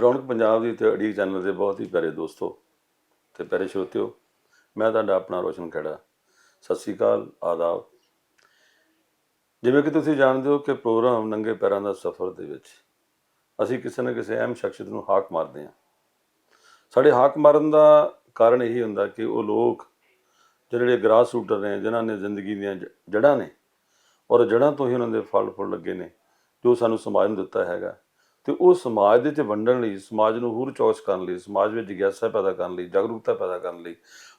ਰੌਣਕ ਪੰਜਾਬ ਦੀ ਤੇ ਅੜੀ ਚੈਨਲ ਦੇ ਬਹੁਤ ਹੀ ਪਿਆਰੇ ਦੋਸਤੋ ਤੇ ਪਿਆਰੇ ਸਰੋਤਿਓ, ਮੈਂ ਤੁਹਾਡਾ ਆਪਣਾ ਰੋਸ਼ਨ ਖੇੜਾ ਸਤਿ ਸ੍ਰੀ ਅਕਾਲ, ਆਦਾਬ। ਜਿਵੇਂ ਕਿ ਤੁਸੀਂ ਜਾਣਦੇ ਹੋ ਕਿ ਪ੍ਰੋਗਰਾਮ ਨੰਗੇ ਪੈਰਾਂ ਦਾ ਸਫ਼ਰ ਦੇ ਵਿੱਚ ਅਸੀਂ ਕਿਸੇ ਨਾ ਕਿਸੇ ਅਹਿਮ ਸ਼ਖਸੀਅਤ ਨੂੰ ਹਾਕ ਮਾਰਦੇ ਹਾਂ। ਸਾਡੇ ਹਾਕ ਮਾਰਨ ਦਾ ਕਾਰਨ ਇਹੀ ਹੁੰਦਾ ਕਿ ਉਹ ਲੋਕ ਜਿਹੜੇ ਗ੍ਰਾਸ ਰੂਟਰ ਨੇ, ਜਿਨ੍ਹਾਂ ਨੇ ਜ਼ਿੰਦਗੀ ਦੀਆਂ ਜ- ਜੜ੍ਹਾਂ ਨੇ ਔਰ ਜੜ੍ਹਾਂ ਤੋਂ ਹੀ ਉਹਨਾਂ ਦੇ ਫਲ ਫੁੱਲ ਲੱਗੇ ਨੇ, ਜੋ ਸਾਨੂੰ ਸਮਾਜ ਨੂੰ ਦਿੱਤਾ ਹੈਗਾ। ਤੇ ਉਹ ਸਮਾਜ ਦੇ ਚ ਵੰਡਣ ਲਈ, ਸਮਾਜ ਨੂੰ ਹੋਰ ਚੌਸ ਕਰਨ ਲਈ, ਸਮਾਜ ਵਿੱਚ ਜਿਗਿਆਸਾ ਪੈਦਾ ਕਰਨ ਲਈ, ਜਾਗਰੂਕਤਾ ਪੈਦਾ ਕਰਨ ਲਈ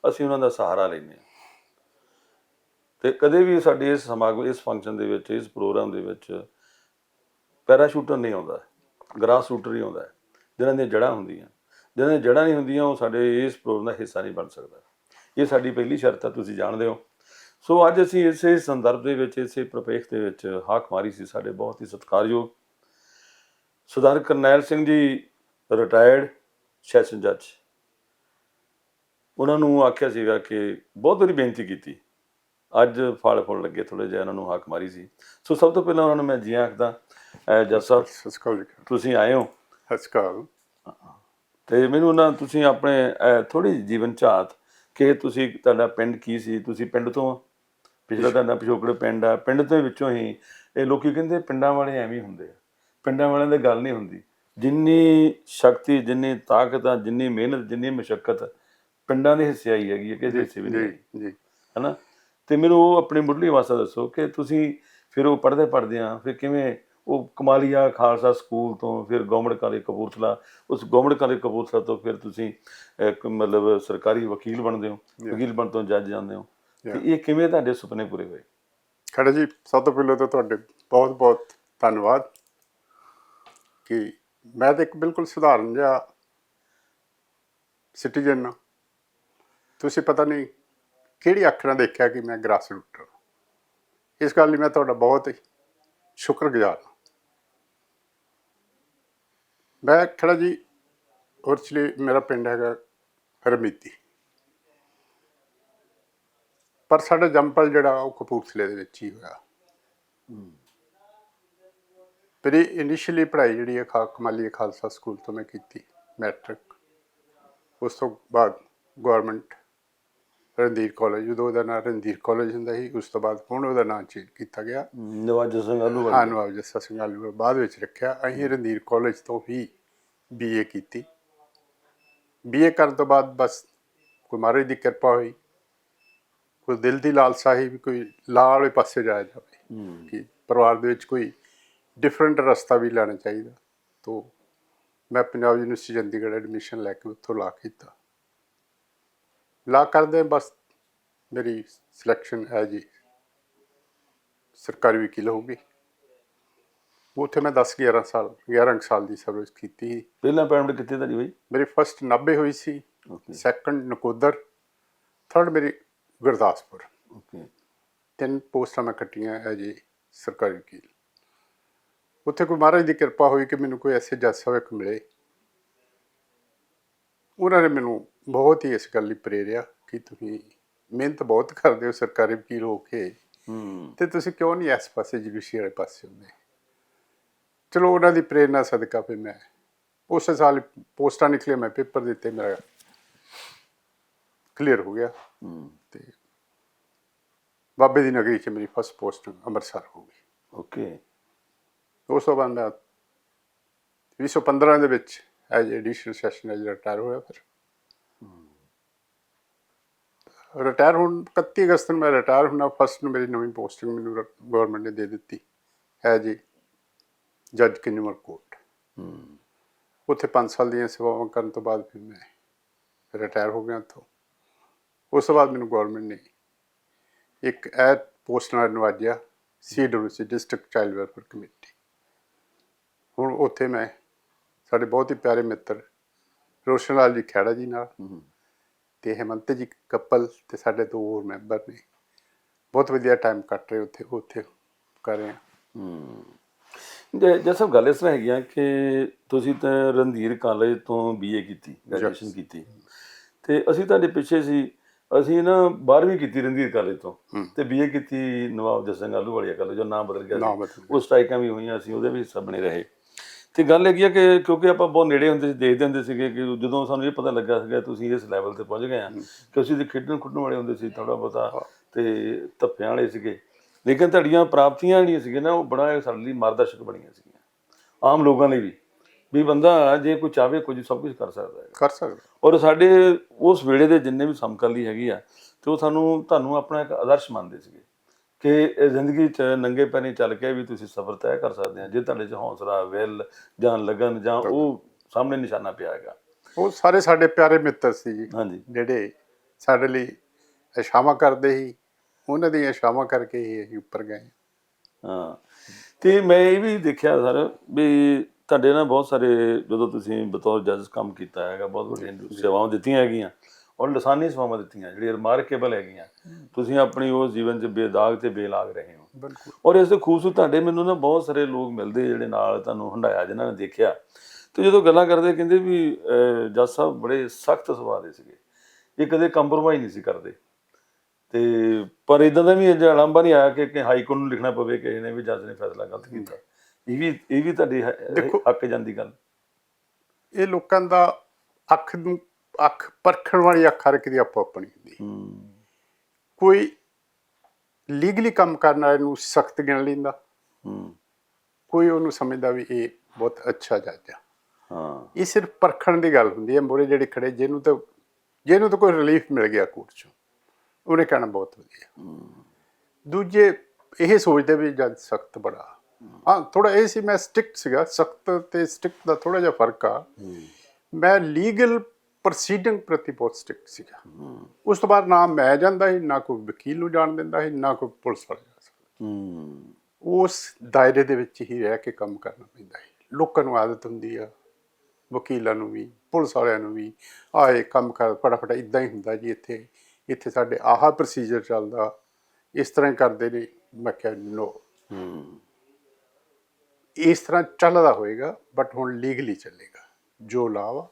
ਅਸੀਂ ਉਹਨਾਂ ਦਾ ਸਹਾਰਾ ਲੈਂਦੇ ਹਾਂ। ਤੇ ਕਦੇ ਵੀ ਸਾਡੇ ਇਸ ਸਮਾਗਮ, ਇਸ ਫੰਕਸ਼ਨ ਦੇ ਵਿੱਚ, ਇਸ ਪ੍ਰੋਗਰਾਮ ਦੇ ਵਿੱਚ ਪੈਰਾਸ਼ੂਟਰ ਨਹੀਂ ਆਉਂਦਾ ਗਰਾਸ ਸ਼ੂਟਰ ਹੀ ਆਉਂਦਾ। ਜਿਹਨਾਂ ਦੀਆਂ ਜੜ੍ਹਾਂ ਹੁੰਦੀਆਂ, ਜਿਹਨਾਂ ਦੀਆਂ ਜੜ੍ਹਾਂ ਨਹੀਂ ਹੁੰਦੀਆਂ, ਉਹ ਸਾਡੇ ਇਸ ਪ੍ਰੋਗਰਾਮ ਦਾ ਹਿੱਸਾ ਨਹੀਂ ਬਣ ਸਕਦਾ। ਇਹ ਸਾਡੀ ਪਹਿਲੀ ਸ਼ਰਤ ਹੈ ਤੁਸੀਂ ਜਾਣਦੇ ਹੋ। ਸੋ ਅੱਜ ਅਸੀਂ ਇਸੇ ਸੰਦਰਭ ਦੇ ਵਿੱਚ, ਇਸੇ ਪ੍ਰਪੇਖ ਦੇ ਵਿੱਚ ਹਾਕ ਮਾਰੀ ਸੀ, ਸਾਡੇ ਬਹੁਤ ਹੀ ਸਤਿਕਾਰਯੋਗ ਸਰਦਾਰ ਕਰਨੈਲ ਸਿੰਘ ਜੀ ਰਿਟਾਇਰਡ ਸੈਸ਼ਨ ਜੱਜ ਉਹਨਾਂ ਨੂੰ ਆਖਿਆ ਸੀਗਾ ਕਿ ਬਹੁਤ ਵਾਰੀ ਬੇਨਤੀ ਕੀਤੀ। ਅੱਜ ਫਲ ਫੁੱਲ ਲੱਗੇ ਥੋੜੇ ਜਿਹਾ ਉਹਨਾਂ ਨੂੰ ਹਾਕ ਮਾਰੀ ਸੀ। ਸੋ ਸਭ ਤੋਂ ਪਹਿਲਾਂ ਉਹਨਾਂ ਨੂੰ ਮੈਂ ਜੀ ਆਖਦਾ ਜੱਜ ਸਾਹਿਬ ਸਤਿ ਸ਼੍ਰੀ ਅਕਾਲ ਜੀ। ਤੁਸੀਂ ਆਏ ਹੋ? ਸਤਿ ਸ਼੍ਰੀ ਅਕਾਲ। ਤੇ ਮੈਨੂੰ ਨਾ ਤੁਸੀਂ ਆਪਣੇ ਥੋੜੀ ਜੀਵਨ ਝਾਤ ਕਿ ਤੁਸੀਂ ਤੁਹਾਡਾ ਪਿੰਡ ਕੀ ਸੀ? ਤੁਸੀਂ ਪਿੰਡ ਤੋਂ? ਪਿਛਲਾ ਤੁਹਾਡਾ ਪਿਛੋਕੜ ਪਿੰਡ ਆ। ਪਿੰਡ ਦੇ ਵਿੱਚੋਂ ਹੀ ਇਹ ਲੋਕੀ ਕਹਿੰਦੇ ਪਿੰਡਾਂ ਵਾਲੇ ਐਵੇਂ ਹੀ ਹੁੰਦੇ ਆ। ਪਿੰਡਾਂ ਵਾਲਿਆਂ ਦੀ ਗੱਲ ਨਹੀਂ ਹੁੰਦੀ। ਜਿੰਨੀ ਸ਼ਕਤੀ ਜਿੰਨੀ ਤਾਕਤ ਆ ਜਿੰਨੀ ਮਿਹਨਤ ਜਿੰਨੀ ਮਸ਼ੱਕਤ ਪਿੰਡਾਂ ਦੇ ਹਿੱਸੇ ਆਈ ਹੈਗੀ ਹੈ ਕਿਸੇ ਹਿੱਸੇ ਵੀ ਨਹੀਂ ਜੀ ਜੀ। ਹਨਾ? ਤੇ ਮੈਨੂੰ ਉਹ ਆਪਣੀ ਮੁੱਢਲੀ ਅਵਸਥਾ ਦੱਸੋ ਕਿ ਤੁਸੀਂ ਫਿਰ ਉਹ ਪੜ੍ਹਦੇ ਪੜ੍ਹਦੇ ਆ ਫਿਰ ਕਿਵੇਂ ਉਹ ਕਮਾਲੀਆ ਖਾਲਸਾ ਸਕੂਲ ਤੋਂ ਫਿਰ ਗਵਰਨਮੈਂਟ ਕਾਲਜ ਕਪੂਰਥਲਾ ਉਸ ਗਵਰਨਮੈਂਟ ਕਾਲਜ ਕਪੂਰਥਲਾ ਤੋਂ ਫਿਰ ਤੁਸੀਂ ਇੱਕ ਮਤਲਬ ਸਰਕਾਰੀ ਵਕੀਲ ਬਣਦੇ ਹੋ. ਵਕੀਲ ਬਣ ਤੋਂ ਜੱਜ ਜਾਂਦੇ ਹੋ। ਤੇ. ਇਹ ਕਿਵੇਂ ਤੁਹਾਡੇ ਸੁਪਨੇ ਪੂਰੇ ਹੋਏ? ਖੜਾ ਜੀ ਸਭ ਤੋਂ ਪਹਿਲਾਂ ਤਾਂ ਤੁਹਾਡੇ ਬਹੁਤ ਬਹੁਤ ਧੰਨਵਾਦ। ਕਿ ਮੈਂ ਤਾਂ ਇੱਕ ਬਿਲਕੁਲ ਸਧਾਰਨ ਜਿਹਾ ਸਿਟੀਜ਼ਨ ਹਾਂ। ਤੁਸੀਂ ਪਤਾ ਨਹੀਂ ਕਿਹੜੀ ਅੱਖਰਾਂ ਦੇਖਿਆ ਕਿ ਮੈਂ ਗ੍ਰਾਸ ਰੂਟਰ ਇਸ ਗੱਲ ਲਈ ਮੈਂ ਤੁਹਾਡਾ ਬਹੁਤ ਹੀ ਸ਼ੁਕਰਗੁਜ਼ਾਰ ਹਾਂ। ਮੈਂ ਖੜਾ ਜੀ ਔਰਚਲੀ ਮੇਰਾ ਪਿੰਡ ਹੈਗਾ ਹਰਮੀਤੀ ਪਰ ਸਾਡਾ ਜੰਪਲ ਜਿਹੜਾ ਉਹ ਕਪੂਰਥਲੇ ਦੇ ਵਿੱਚ ਹੀ ਹੋਇਆ। ਮੇਰੀ ਇਨੀਸ਼ੀਅਲੀ ਪੜ੍ਹਾਈ ਜਿਹੜੀ ਹੈ ਖਾ ਕਮਾਲੀ ਖਾਲਸਾ ਸਕੂਲ ਤੋਂ ਮੈਂ ਕੀਤੀ ਮੈਟ੍ਰਿਕ ਉਸ ਤੋਂ ਬਾਅਦ ਗਵਰਨਮੈਂਟ ਰਣਧੀਰ ਕਾਲਜ ਉਦੋਂ ਉਹਦਾ ਨਾਮ ਰਣਧੀਰ ਕਾਲਜ ਹੁੰਦਾ ਸੀ ਉਸ ਤੋਂ ਬਾਅਦ ਹੁਣ ਉਹਦਾ ਨਾਮ ਚੇਂਜ ਕੀਤਾ ਗਿਆ। ਨਵਾਜ ਸਿੰਘ ਆਲੂ ਹਾਂ ਨਵਾਬ ਜੱਸਾ ਸਿੰਘ ਆਲੂ ਬਾਅਦ ਵਿੱਚ ਰੱਖਿਆ ਅਸੀਂ ਰਣਧੀਰ ਕਾਲਜ ਤੋਂ ਹੀ ਬੀਏ ਕੀਤੀ। ਬੀਏ ਕਰਨ ਤੋਂ ਬਾਅਦ ਬਸ ਕੋਈ ਮਹਾਰਾਜ ਦੀ ਕਿਰਪਾ ਹੋਈ। ਕੋਈ ਦਿਲ ਦੀ ਲਾਲਸਾ ਸੀ ਵੀ ਕੋਈ ਲਾਹ ਵਾਲੇ ਪਾਸੇ ਜਾਇਆ ਜਾਵੇ। ਕਿ ਪਰਿਵਾਰ ਦੇ ਵਿੱਚ ਕੋਈ ਡਿਫਰੈਂਟ ਰਸਤਾ ਵੀ ਲੈਣਾ ਚਾਹੀਦਾ। ਤੋਂ ਮੈਂ ਪੰਜਾਬ ਯੂਨੀਵਰਸਿਟੀ ਚੰਡੀਗੜ੍ਹ ਐਡਮਿਸ਼ਨ ਲੈ ਕੇ ਉੱਥੋਂ ਲਾ ਕੀਤਾ ਲਾ ਕਰਦੇ ਬਸ ਮੇਰੀ ਸਿਲੈਕਸ਼ਨ ਹੈ ਜੀ ਸਰਕਾਰੀ ਵਕੀਲ ਹੋ ਗਈ ਉੱਥੇ ਮੈਂ 10 11 ਸਾਲ 11 ਕੁ ਸਾਲ ਦੀ ਸਰਵਿਸ ਕੀਤੀ ਪਹਿਲਾਂ ਪੈਰਮਿਟ ਕਿੱਥੇ ਤੁਹਾਡੀ ਬਈ? ਮੇਰੀ ਫਸਟ 90 ਹੋਈ ਸੀ। ਸੈਕੰਡ ਨਕੋਦਰ ਥਰਡ ਮੇਰੀ ਗੁਰਦਾਸਪੁਰ। ਓਕੇ ਤਿੰਨ ਪੋਸਟਾਂ ਮੈਂ ਕੱਟੀਆਂ ਹੈ ਜੀ ਸਰਕਾਰੀ ਵਕੀਲ ਉੱਥੇ ਕੋਈ ਮਹਾਰਾਜ ਦੀ ਕਿਰਪਾ ਹੋਈ ਕਿ ਮੈਨੂੰ ਕੋਈ ਐਸੇ ਜੱਜ ਸਾਹਿਬ ਇੱਕ ਮਿਲੇ। ਉਹਨਾਂ ਨੇ ਮੈਨੂੰ ਬਹੁਤ ਹੀ ਇਸ ਗੱਲ ਲਈ ਪ੍ਰੇਰਿਆ ਕਿ ਤੁਸੀਂ ਮਿਹਨਤ ਬਹੁਤ ਕਰਦੇ ਹੋ ਸਰਕਾਰੀ ਵਕੀਲ ਹੋ ਕੇ। ਤੇ ਤੁਸੀਂ ਕਿਉਂ ਨਹੀਂ ਇਸ ਪਾਸੇ ਜੁਡੀਸ਼ਰੀ ਵਾਲੇ ਪਾਸੇ ਹੁੰਦੇ? ਚਲੋ ਉਹਨਾਂ ਦੀ ਪ੍ਰੇਰਨਾ ਸਦਕਾ ਫਿਰ ਮੈਂ ਉਸੇ ਸਾਲ ਪੋਸਟਾਂ ਨਿਕਲੇ ਮੈਂ ਪੇਪਰ ਦਿੱਤੇ ਮੇਰਾ ਕਲੀਅਰ ਹੋ ਗਿਆ। ਤੇ ਬਾਬੇ ਦੀ ਨਗਰੀ 'ਚ ਮੇਰੀ ਫਸਟ ਪੋਸਟ ਅੰਮ੍ਰਿਤਸਰ ਹੋ ਗਈ। ਓਕੇ। ਉਸ ਤੋਂ ਬਾਅਦ ਮੈਂ 2015 ਦੇ ਵਿੱਚ as additional session as retire ਹੋਇਆ ਫਿਰ। ਰਿਟਾਇਰ ਹੁਣ 31 ਅਗਸਤ ਨੂੰ ਮੈਂ ਰਿਟਾਇਰ ਹੋਣਾ ਫਸਟ ਨੂੰ ਮੇਰੀ ਨਵੀਂ ਪੋਸਟਿੰਗ ਮੈਨੂੰ ਗਵਰਨਮੈਂਟ ਨੇ ਦੇ ਦਿੱਤੀ। ਹੈ ਜੀ ਜੱਜ ਕਿੰਨਮਰ ਕੋਰਟ। ਉੱਥੇ 5 ਸਾਲ ਦੀਆਂ ਸੇਵਾਵਾਂ ਕਰਨ ਤੋਂ ਬਾਅਦ ਫਿਰ ਮੈਂ ਰਿਟਾਇਰ ਹੋ ਗਿਆ ਉੱਥੋਂ। ਉਸ ਤੋਂ ਬਾਅਦ ਮੈਨੂੰ ਗਵਰਨਮੈਂਟ ਨੇ ਇੱਕ ਐਡ ਪੋਸਟ ਨਾਲ ਨਵਾਜਿਆ CWC district child welfare committee ਹੁਣ ਉੱਥੇ ਮੈਂ ਸਾਡੇ ਬਹੁਤ ਹੀ ਪਿਆਰੇ ਮਿੱਤਰ ਰੋਸ਼ਨ ਲਾਲ ਜੀ ਖੈੜਾ ਜੀ ਨਾਲ ਤੇ ਹੇਮੰਤ ਜੀ ਕਪਲ ਤੇ ਸਾਡੇ ਦੋ ਹੋਰ ਮੈਂਬਰ ਨੇ ਬਹੁਤ ਵਧੀਆ ਟਾਈਮ ਕੱਟ ਰਹੇ ਉੱਥੇ ਉੱਥੇ ਕਰ ਰਹੇ ਹਾਂ ਹੂੰ ਜੇ ਜਸਬ ਗੱਲ ਇਸ ਤਰ੍ਹਾਂ ਹੈਗੀ ਆ ਕਿ ਤੁਸੀਂ ਤਾਂ ਰਣਧੀਰ ਕਾਲਜ ਤੋਂ ਬੀਏ ਕੀਤੀ ਗ੍ਰੈਜੂਏਸ਼ਨ. ਕੀਤੀ ਤੇ ਅਸੀਂ ਤੁਹਾਡੇ ਪਿੱਛੇ ਸੀ ਅਸੀਂ ਨਾ 12ਵੀਂ ਕੀਤੀ ਰਣਧੀਰ ਕਾਲਜ ਤੋਂ। ਤੇ ਬੀਏ ਕੀਤੀ ਨਵਾਬ ਜੱਟ ਸਿੰਘ ਆਲੂ ਵਾਲੀਆ ਕਾਲਜ ਜੋ ਨਾਮ ਬਦਲ ਗਿਆ ਨਾਮ ਸੀ। ਬਦਲ ਗਿਆ। ਉਹ ਸਟ੍ਰਾਈਕਾਂ ਵੀ ਹੋਈਆਂ ਸੀ ਉਹਦੇ ਵੀ ਹਿੱਸਾ ਬਣੇ ਰਹੇ ਤੇ ਗੱਲ ਹੈਗੀ ਆ ਕਿ ਕਿਉਂਕਿ ਆਪਾਂ ਬਹੁਤ ਨੇੜੇ ਹੁੰਦੇ ਸੀ ਦੇਖਦੇ ਹੁੰਦੇ ਸੀਗੇ ਕਿ ਜਦੋਂ ਸਾਨੂੰ ਇਹ ਪਤਾ ਲੱਗਾ ਸੀਗਾ ਤੁਸੀਂ ਇਸ ਲੈਵਲ ਤੇ ਪਹੁੰਚ ਗਏ ਆ ਕਿ ਅਸੀਂ ਤੇ ਖੇਡਣ ਖੁੱਡਣ ਵਾਲੇ ਹੁੰਦੇ ਸੀ ਥੋੜਾ ਬਹੁਤਾ ਤੇ ਧੱਫਿਆਂ ਵਾਲੇ ਸੀਗੇ। ਲੇਕਿਨ ਤੁਹਾਡੀਆਂ ਪ੍ਰਾਪਤੀਆਂ ਜਿਹੜੀਆਂ ਸੀਗੀਆਂ ਨਾ ਉਹ ਬੜਾ ਸਾਡੇ ਲਈ ਮਾਰਗਦਰਸ਼ਕ ਬਣੀਆਂ ਸੀਗੀਆਂ। ਆਮ ਲੋਕਾਂ ਲਈ ਵੀ। ਵੀ ਬੰਦਾ ਜੇ ਕੋਈ ਚਾਹਵੇ ਕੁਝ ਸਭ ਕੁਝ ਕਰ ਸਕਦਾ ਹੈ ਕਰ ਸਕਦਾ। ਔਰ ਸਾਡੇ ਉਸ ਵੇਲੇ ਦੇ ਜਿੰਨੇ ਵੀ ਸਮਕਾਲੀ ਹੈਗੇ ਆ ਤੇ ਉਹ ਸਾਨੂੰ ਤੁਹਾਨੂੰ ਆਪਣਾ ਇੱਕ ਆਦਰਸ਼ ਮੰਨਦੇ ਸੀਗੇ। ਕਿ ਜ਼ਿੰਦਗੀ 'ਚ ਨੰਗੇ ਪੈਰੀ ਚੱਲ ਕੇ ਵੀ ਤੁਸੀਂ ਸਫ਼ਰ ਤੈਅ ਕਰ ਸਕਦੇ ਆ ਜੇ ਤੁਹਾਡੇ 'ਚ ਹੌਸਲਾ ਵਿਲ ਜਾਂ ਲਗਨ ਜਾਂ ਉਹ ਸਾਹਮਣੇ ਨਿਸ਼ਾਨਾ ਪਿਆ ਹੈਗਾ। ਉਹ ਸਾਰੇ ਸਾਡੇ ਪਿਆਰੇ ਮਿੱਤਰ ਸੀ ਜੀ ਹਾਂਜੀ। ਜਿਹੜੇ ਸਾਡੇ ਲਈ ਇਸ਼ਾਵਾ ਕਰਦੇ ਸੀ ਉਹਨਾਂ ਦੀਆਂ ਇਸ਼ਾਵਾ ਕਰਕੇ ਹੀ ਅਸੀਂ ਉੱਪਰ ਗਏ। ਹਾਂ ਤੇ ਮੈਂ ਇਹ ਵੀ ਦੇਖਿਆ ਸਰ ਵੀ ਤੁਹਾਡੇ ਨਾਲ ਬਹੁਤ ਸਾਰੇ ਜਦੋਂ ਤੁਸੀਂ ਬਤੌਰ ਜੱਜ ਕੰਮ ਕੀਤਾ ਹੈਗਾ ਬਹੁਤ ਵੱਡੀਆਂ ਸੇਵਾਵਾਂ ਦਿੱਤੀਆਂ ਹੈਗੀਆਂ। ਔਰ ਲਸਾਨੀ ਸੇਵਾਵਾਂ ਦਿੱਤੀਆਂ ਜਿਹੜੀਆਂ ਰਿਮਾਰਕੇਬਲ ਹੈਗੀਆਂ। ਤੁਸੀਂ ਆਪਣੀ ਉਸ ਜੀਵਨ 'ਚ ਬੇਦਾਗ ਤੇ ਬੇਲਾਗ ਰਹੇ ਹੋ। ਬਿਲਕੁਲ। ਔਰ ਇਸ ਦੇ ਖੂਬਸੂਰਤ ਤੁਹਾਡੇ ਮੈਨੂੰ ਨਾ ਬਹੁਤ ਸਾਰੇ ਲੋਕ ਮਿਲਦੇ ਜਿਹੜੇ ਨਾਲ ਤੁਹਾਨੂੰ ਹੰਡਾਇਆ ਜਿਨ੍ਹਾਂ ਨੇ ਦੇਖਿਆ। ਤੇ ਜਦੋਂ ਗੱਲਾਂ ਕਰਦੇ ਕਹਿੰਦੇ ਵੀ ਜੱਜ ਸਾਹਿਬ ਬੜੇ ਸਖਤ ਸੁਭਾਅ ਦੇ ਸੀਗੇ। ਇਹ ਕਦੇ ਕੰਪਰੋਮਾਈਜ਼ ਨਹੀਂ ਸੀ ਕਰਦੇ। ਤੇ ਪਰ ਇਦਾਂ ਦਾ ਵੀ ਜਲਾਂਬਾ ਨਹੀਂ ਆਇਆ ਕਿ ਹਾਈ ਕੋਰਟ ਨੂੰ ਲਿਖਣਾ ਪਵੇ ਕਿ ਇਹਨੇ ਵੀ ਜੱਜ ਨੇ ਫੈਸਲਾ ਗਲਤ ਕੀਤਾ। ਇਹ ਵੀ ਇਹ ਵੀ ਤੁਹਾਡੀ ਹੱਕ ਜਾਂਦੀ ਗੱਲ। ਇਹ ਲੋਕਾਂ ਦਾ ਅੱਖ ਨੂੰ ਅੱਖ ਪਰਖਣ ਵਾਲੀ ਅੱਖ ਹਰ ਇੱਕ ਦੀ ਆਪੋ ਆਪਣੀ ਹੁੰਦੀ ਕੋਈ ਲੀਗਲੀ ਕੰਮ ਕਰਨ ਵਾਲੇ ਨੂੰ ਸਖਤ ਗਿਣ ਲੈਂਦਾ। ਕੋਈ ਉਹਨੂੰ ਸਮਝਦਾ ਵੀ ਇਹ ਬਹੁਤ ਅੱਛਾ ਜੱਜ ਆ। ਹਾਂ। ਇਹ ਸਿਰਫ ਪਰਖਣ ਦੀ ਗੱਲ ਹੁੰਦੀ ਹੈ ਮੋਰੇ ਜਿਹੜੇ ਖੜੇ ਜਿਹਨੂੰ ਤਾਂ ਜਿਹਨੂੰ ਤਾਂ ਕੋਈ ਰਿਲੀਫ ਮਿਲ ਗਿਆ ਕੋਰਟ ਚੋਂ ਉਹਨੇ ਕਹਿਣਾ ਬਹੁਤ ਵਧੀਆ। ਦੂਜੇ ਇਹ ਸੋਚਦੇ ਵੀ ਜੱਜ ਸਖਤ ਬੜਾ। ਹਾਂ। ਥੋੜਾ ਇਹ ਸੀ ਮੈਂ ਸਟਿਕਟ ਸੀਗਾ ਸਖਤ ਤੇ ਸਟਿਕਟ ਦਾ ਥੋੜਾ ਜਿਹਾ ਫ਼ਰਕ ਆ। ਮੈਂ ਲੀਗਲ ਪ੍ਰੋਸੀਡਿੰਗ ਪ੍ਰਤੀ ਬਹੁਤ ਸਟਿਕਟ ਸੀਗਾ। ਉਸ ਤੋਂ ਬਾਅਦ ਨਾ ਮੈਂ ਜਾਂਦਾ ਸੀ ਨਾ ਕੋਈ ਵਕੀਲ ਨੂੰ ਜਾਣ ਦਿੰਦਾ ਸੀ ਨਾ ਕੋਈ ਪੁਲਿਸ ਵਾਲਾ ਜਾ ਸਕਦਾ। ਉਸ ਦਾਇਰੇ ਦੇ ਵਿੱਚ ਹੀ ਰਹਿ ਕੇ ਕੰਮ ਕਰਨਾ ਪੈਂਦਾ ਹੈ ਲੋਕਾਂ ਨੂੰ ਆਦਤ ਹੁੰਦੀ ਆ ਵਕੀਲਾਂ ਨੂੰ ਵੀ ਪੁਲਿਸ ਵਾਲਿਆਂ ਨੂੰ ਵੀ ਆਏ ਕੰਮ ਕਰ ਫਟਾਫਟ ਇਦਾਂ ਹੀ ਹੁੰਦਾ ਜੀ ਇੱਥੇ ਇੱਥੇ ਸਾਡੇ ਆਹ ਪ੍ਰੋਸੀਜਰ ਚੱਲਦਾ ਇਸ ਤਰ੍ਹਾਂ ਕਰਦੇ ਨੇ। ਮੈਂ ਕਿਹਾ ਨੋ। ਇਸ ਤਰ੍ਹਾਂ ਚੱਲਦਾ ਹੋਏਗਾ ਬਟ ਹੁਣ ਲੀਗਲੀ ਚੱਲੇਗਾ। ਜੋ ਲਾਅ ਵਾ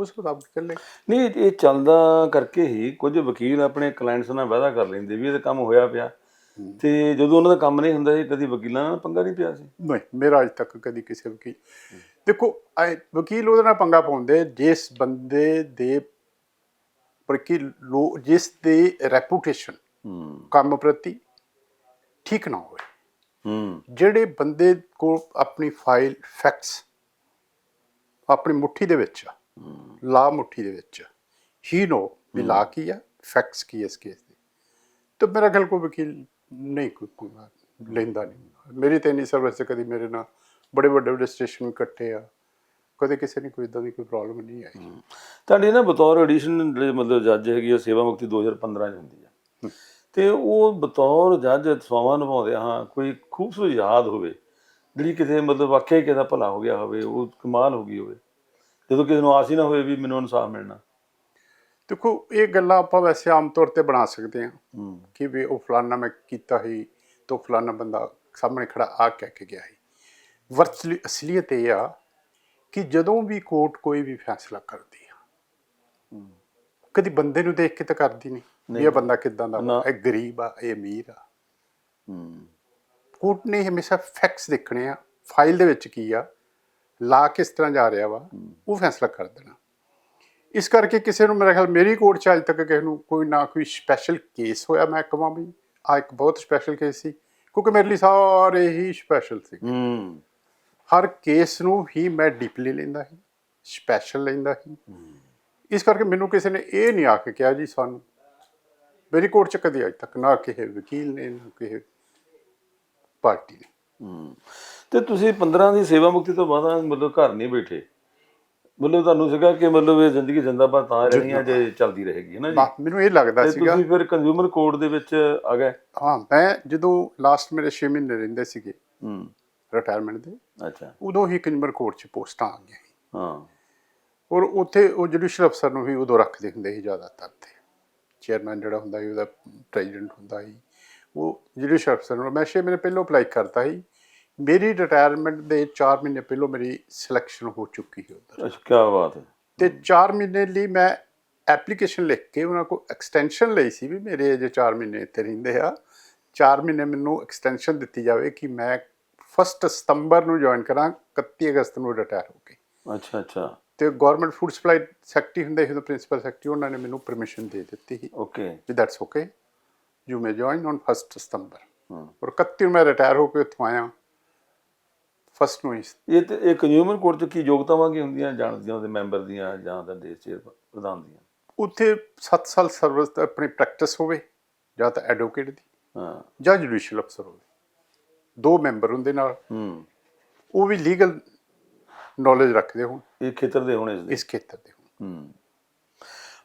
ਉਸ ਮੁਤਾਬਕ ਚੱਲੇਗਾ ਨਹੀਂ ਇਹ ਚੱਲਦਾ ਕਰਕੇ ਹੀ ਕੁਝ ਵਕੀਲ ਆਪਣੇ ਕਲਾਇੰਟਸ ਨਾਲ ਵਾਅਦਾ ਕਰ ਲੈਂਦੇ ਵੀ ਇਹ ਤਾਂ ਕੰਮ ਹੋਇਆ ਪਿਆ। ਤੇ ਜਦੋਂ ਉਹਨਾਂ ਦਾ ਕੰਮ ਨਹੀਂ ਹੁੰਦਾ ਇਹ ਕਦੀ ਵਕੀਲਾਂ ਨਾਲ ਪੰਗਾ ਨਹੀਂ ਪਿਆ ਸੀ। ਨਹੀਂ ਮੇਰਾ ਅਜ ਤੱਕ ਕਦੀ ਕਿਸੇ ਵਕੀਲ ਦੇਖੋ ਵਕੀਲ ਉਹਦੇ ਨਾਲ ਪੰਗਾ ਪਾਉਂਦੇ ਜਿਸ ਬੰਦੇ ਦੇ ਪ੍ਰਤੀ ਲੋ ਜਿਸ ਦੀ ਰੈਪੂਟੇਸ਼ਨ ਕੰਮ ਪ੍ਰਤੀ ਠੀਕ ਨਾ ਹੋਵੇ। ਹੂੰ। ਜਿਹੜੇ ਬੰਦੇ ਕੋਲ ਆਪਣੀ ਫਾਈਲ ਫੈਕਟਸ ਆਪਣੀ ਮੁੱਠੀ ਦੇ ਵਿੱਚ ਆ ਲਾ ਮੁੱਠੀ ਦੇ ਵਿੱਚ। ਹੀ ਨੋ ਵੀ ਲਾ ਕੀ ਆ ਫੈਕਟਸ ਕੀ ਇਸ ਕੇਸ ਦੇ। ਤੇ ਮੇਰਾ ਖਿਆਲ ਕੋਈ ਵਕੀਲ ਨਹੀਂ ਕੋਈ ਕੋਈ ਲੈਂਦਾ ਨਹੀਂ। ਮੇਰੀ ਤੇ ਇੰਨੀ ਸਰਵਿਸ ਤੇ ਕਦੀ ਮੇਰੇ ਨਾਲ ਬੜੇ ਵੱਡੇ ਵੱਡੇ ਸਟੇਸ਼ਨ ਇਕੱਠੇ ਆ। ਕਦੇ ਕਿਸੇ ਨੇ ਕੋਈ ਇਦਾਂ ਦੀ ਕੋਈ ਪ੍ਰੋਬਲਮ ਨਹੀਂ ਆਈ। ਤੁਹਾਡੀ ਨਾ ਬਤੌਰ ਐਡੀਸ਼ਨ ਜਿਹੜੇ ਮਤਲਬ ਜੱਜ ਹੈਗੀ ਆ ਸੇਵਾ ਮੁਕਤੀ 2015 ਚ ਹੁੰਦੀ ਆ। ਤੇ ਉਹ ਬਤੌਰ ਜੱਜ ਸੇਵਾਵਾਂ ਨਿਭਾਉਂਦੇ ਹਾਂ ਕੋਈ ਖੂਬਸੂਰਤ ਯਾਦ ਹੋਵੇ ਜਿਹੜੀ ਕਿਤੇ ਮਤਲਬ ਵਾਕਿਆ ਕਿਸੇ ਦਾ ਭਲਾ ਹੋ ਗਿਆ ਹੋਵੇ ਉਹ ਕਮਾਲ ਹੋ ਗਈ ਹੋਵੇ। ਜਦੋਂ ਕਿਸੇ ਨੂੰ ਆਸ ਹੀ ਨਾ ਹੋਵੇ ਵੀ ਮੈਨੂੰ ਇਨਸਾਫ ਮਿਲਣਾ। ਦੇਖੋ ਇਹ ਗੱਲਾਂ ਆਪਾਂ ਵੈਸੇ ਆਮ ਤੌਰ ਤੇ ਬਣਾ ਸਕਦੇ ਹਾਂ ਹੂੰ। ਕਿ ਵੀ ਉਹ ਫਲਾਨਾ ਮੈਂ ਕੀਤਾ ਹੀ ਤਾਂ ਫਲਾਨਾ ਬੰਦਾ ਸਾਹਮਣੇ ਖੜਾ ਆ ਕਹਿ ਕੇ ਗਿਆ ਹੀ ਵਰਚੁਅਲੀ ਅਸਲੀਅਤ ਇਹ ਆ ਕਿ ਜਦੋਂ ਵੀ ਕੋਰਟ ਕੋਈ ਵੀ ਫੈਸਲਾ ਕਰਦੀ ਆ ਕਦੀ ਬੰਦੇ ਨੂੰ ਦੇਖ ਕੇ ਤਾਂ ਕਰਦੀ ਨਹੀਂ ਵੀ ਇਹ ਬੰਦਾ ਕਿਦਾਂ ਦਾ। ਵਾ, ਇਹ ਗਰੀਬ ਆ ਇਹ ਅਮੀਰ ਆ। ਹੂੰ। ਕੋਰਟ ਨੇ ਹਮੇਸ਼ਾ ਫੈਕਟਸ ਦੇਖਣੇ ਆ ਫਾਈਲ ਦੇ ਵਿੱਚ ਕੀ ਆ ਲਾ ਕਿਸ ਤਰ੍ਹਾਂ ਜਾ ਰਿਹਾ ਵਾ ਉਹ ਫੈਸਲਾ ਕਰ ਦੇਣਾ। ਇਸ ਕਰਕੇ ਕਿਸੇ ਨੂੰ ਮੇਰੇ ਖਿਆਲ ਮੇਰੀ ਕੋਰਟ ਚ ਅੱਜ ਤੱਕ ਕਿਸੇ ਨੂੰ ਕੋਈ ਨਾ ਕੋਈ ਸਪੈਸ਼ਲ ਕੇਸ ਹੋਇਆ ਮੈਂ ਕਹਾਂ ਵੀ ਆ ਇੱਕ ਬਹੁਤ ਸਪੈਸ਼ਲ ਕੇਸ ਸੀ ਕਿਉਂਕਿ ਮੇਰੇ ਲਈ ਸਾਰੇ ਹੀ ਸਪੈਸ਼ਲ ਸੀ। ਹਰ ਕੇਸ ਨੂੰ ਹੀ ਮੈਂ ਡੀਪਲੀ ਲੈਂਦਾ ਸੀ ਸਪੈਸ਼ਲ ਲੈਂਦਾ ਸੀ। ਇਸ ਕਰਕੇ ਮੈਨੂੰ ਕਿਸੇ ਨੇ ਇਹ ਨਹੀਂ ਆ ਕੇ ਕਿਹਾ ਜੀ ਸਾਨੂੰ ਮੇਰੀ ਕੋਰਟ ਚ ਕਦੀ ਅੱਜ ਤੱਕ ਨਾ ਕਿਸੇ ਵਕੀਲ ਨੇ ਨਾ ਕਿਸੇ ਪਾਰਟੀ ਨੇ। ਤੇ ਤੁਸੀਂ 15 ਦੀ ਸੇਵਾ ਮੁਕਤੀ ਤੋਂ ਬਾਅਦ ਮਤਲਬ ਘਰ ਨਹੀਂ ਬੈਠੇ। ਮਤਲਬ ਤੁਹਾਨੂੰ ਸੀਗਾ ਕਿ ਮਤਲਬ ਇਹ ਜ਼ਿੰਦਗੀ ਜ਼ਿੰਦਾਬਾਦ ਤਾਂ ਰਹਿਣੀ ਆ ਜੇ ਚੱਲਦੀ ਰਹੇਗੀ ਹੈ ਨਾ ਜੀ? ਮੈਨੂੰ ਇਹ ਲੱਗਦਾ ਸੀਗਾ ਤੁਸੀਂ ਫਿਰ ਕੰਜ਼ਿਊਮਰ ਕੋਰਟ ਦੇ ਵਿੱਚ ਆ ਗਏ? ਹਾਂ ਮੈਂ ਜਦੋਂ ਲਾਸਟ ਮੇਰੇ 6 ਮਹੀਨੇ ਰਹਿੰਦੇ ਸੀਗੇ ਹੂੰ। ਰਿਟਾਇਰਮੈਂਟ ਦੇ ਅੱਛਾ। ਉਦੋਂ ਹੀ ਕੰਜ਼ੂਮਰ ਕੋਰਟ 'ਚ ਪੋਸਟਾਂ ਆ ਗਈਆਂ ਹਾਂ। ਔਰ ਉੱਥੇ ਉਹ ਜੁਡੀਸ਼ੀਅਲ ਅਫਸਰ ਨੂੰ ਵੀ ਉਦੋਂ ਰੱਖਦੇ ਹੁੰਦੇ ਸੀ ਜ਼ਿਆਦਾਤਰ ਤੇ। ਚੇਅਰਮੈਨ ਜਿਹੜਾ ਹੁੰਦਾ ਸੀ ਉਹਦਾ ਪ੍ਰੈਜ਼ੀਡੈਂਟ ਹੁੰਦਾ ਸੀ। ਉਹ ਜੁਡੀਸ਼ੀਅਲ ਅਫਸਰ ਨੂੰ ਮੈਂ 6 ਮਹੀਨੇ ਪਹਿਲਾਂ ਅਪਲਾਈ ਕਰਤਾ ਸੀ। ਮੇਰੀ ਰਿਟਾਇਰਮੈਂਟ ਦੇ 4 ਮਹੀਨੇ ਪਹਿਲਾਂ ਮੇਰੀ ਸਿਲੈਕਸ਼ਨ ਹੋ ਚੁੱਕੀ ਸੀ ਉੱਧਰ। ਅੱਛਾ ਕੀ ਬਾਤ ਹੈ। ਤੇ 4 ਮਹੀਨੇ ਲਈ ਮੈਂ ਐਪਲੀਕੇਸ਼ਨ ਲਿਖ ਕੇ ਉਹਨਾਂ ਕੋਲ ਐਕਸਟੈਂਸ਼ਨ ਲਈ ਸੀ ਵੀ ਮੇਰੇ ਜੇ 4 ਮਹੀਨੇ ਇੱਥੇ ਰਹਿੰਦੇ ਆ। 4 ਮਹੀਨੇ ਮੈਨੂੰ ਐਕਸਟੈਂਸ਼ਨ ਦਿੱਤੀ ਜਾਵੇ ਕਿ ਮੈਂ 1 ਸਤੰਬਰ ਨੂੰ ਜੁਆਇਨ ਕਰਾਂ 31 ਅਗਸਤ ਨੂੰ ਰਿਟਾਇਰ ਹੋ ਕੇ। ਅੱਛਾ ਅੱਛਾ। ਤੇ ਗਵਰਨਮੈਂਟ ਫੂਡ ਸਪਲਾਈ ਸੈਕਟਰੀ ਹੁੰਦੇ ਸੀ ਪ੍ਰਿੰਸੀਪਲ ਸੈਕਟਰੀ ਉਹਨਾਂ ਨੇ ਮੈਨੂੰ ਪਰਮਿਸ਼ਨ ਦੇ ਦਿੱਤੀ ਸੀ। Okay we that's okay you may join on 1 ਸਤੰਬਰ। ਔਰ 31 ਨੂੰ ਮੈਂ ਰਿਟਾਇਰ ਹੋ ਕੇ ਉੱਥੋਂ ਆਇਆ। ਫਸਟ ਨੂੰ ਹੀ ਇਹ ਤੇ ਇਹ ਕੰਜ਼ਿਊਮਰ ਕੋਰਟ ਚ ਕੀ ਯੋਗਤਾਵਾਂ ਕੀ ਹੁੰਦੀਆਂ ਜਾਣਦੀਆਂ ਉਹਦੇ ਮੈਂਬਰ ਦੀਆਂ ਜਾਂ ਤਾਂ ਦੇਸ਼ ਚੇਅਰ ਪ੍ਰਧਾਨ ਦੀਆਂ? ਉੱਥੇ 7 ਸਾਲ ਸਰਵਿਸ ਦਾ ਆਪਣੀ ਪ੍ਰੈਕਟਿਸ ਹੋਵੇ ਜਾਂ ਤਾਂ ਐਡਵੋਕੇਟ ਦੀ ਹਾਂ। ਜਾਂ ਜੁਡੀਸ਼ੀਅਲ ਅਫਸਰ ਹੋਵੇ। ਦੋ ਮੈਂਬਰ ਹੁੰਦੇ ਨਾਲ। ਹੂੰ। ਉਹ ਵੀ ਲੀਗਲ ਨੌਲੇਜ ਰੱਖਦੇ ਹੋਣ। ਇਹ ਖੇਤਰ ਦੇ ਹੋਣੇ ਇਸ ਦੇ। ਇਸ ਖੇਤਰ ਦੇ ਹੋਣ। ਹੂੰ।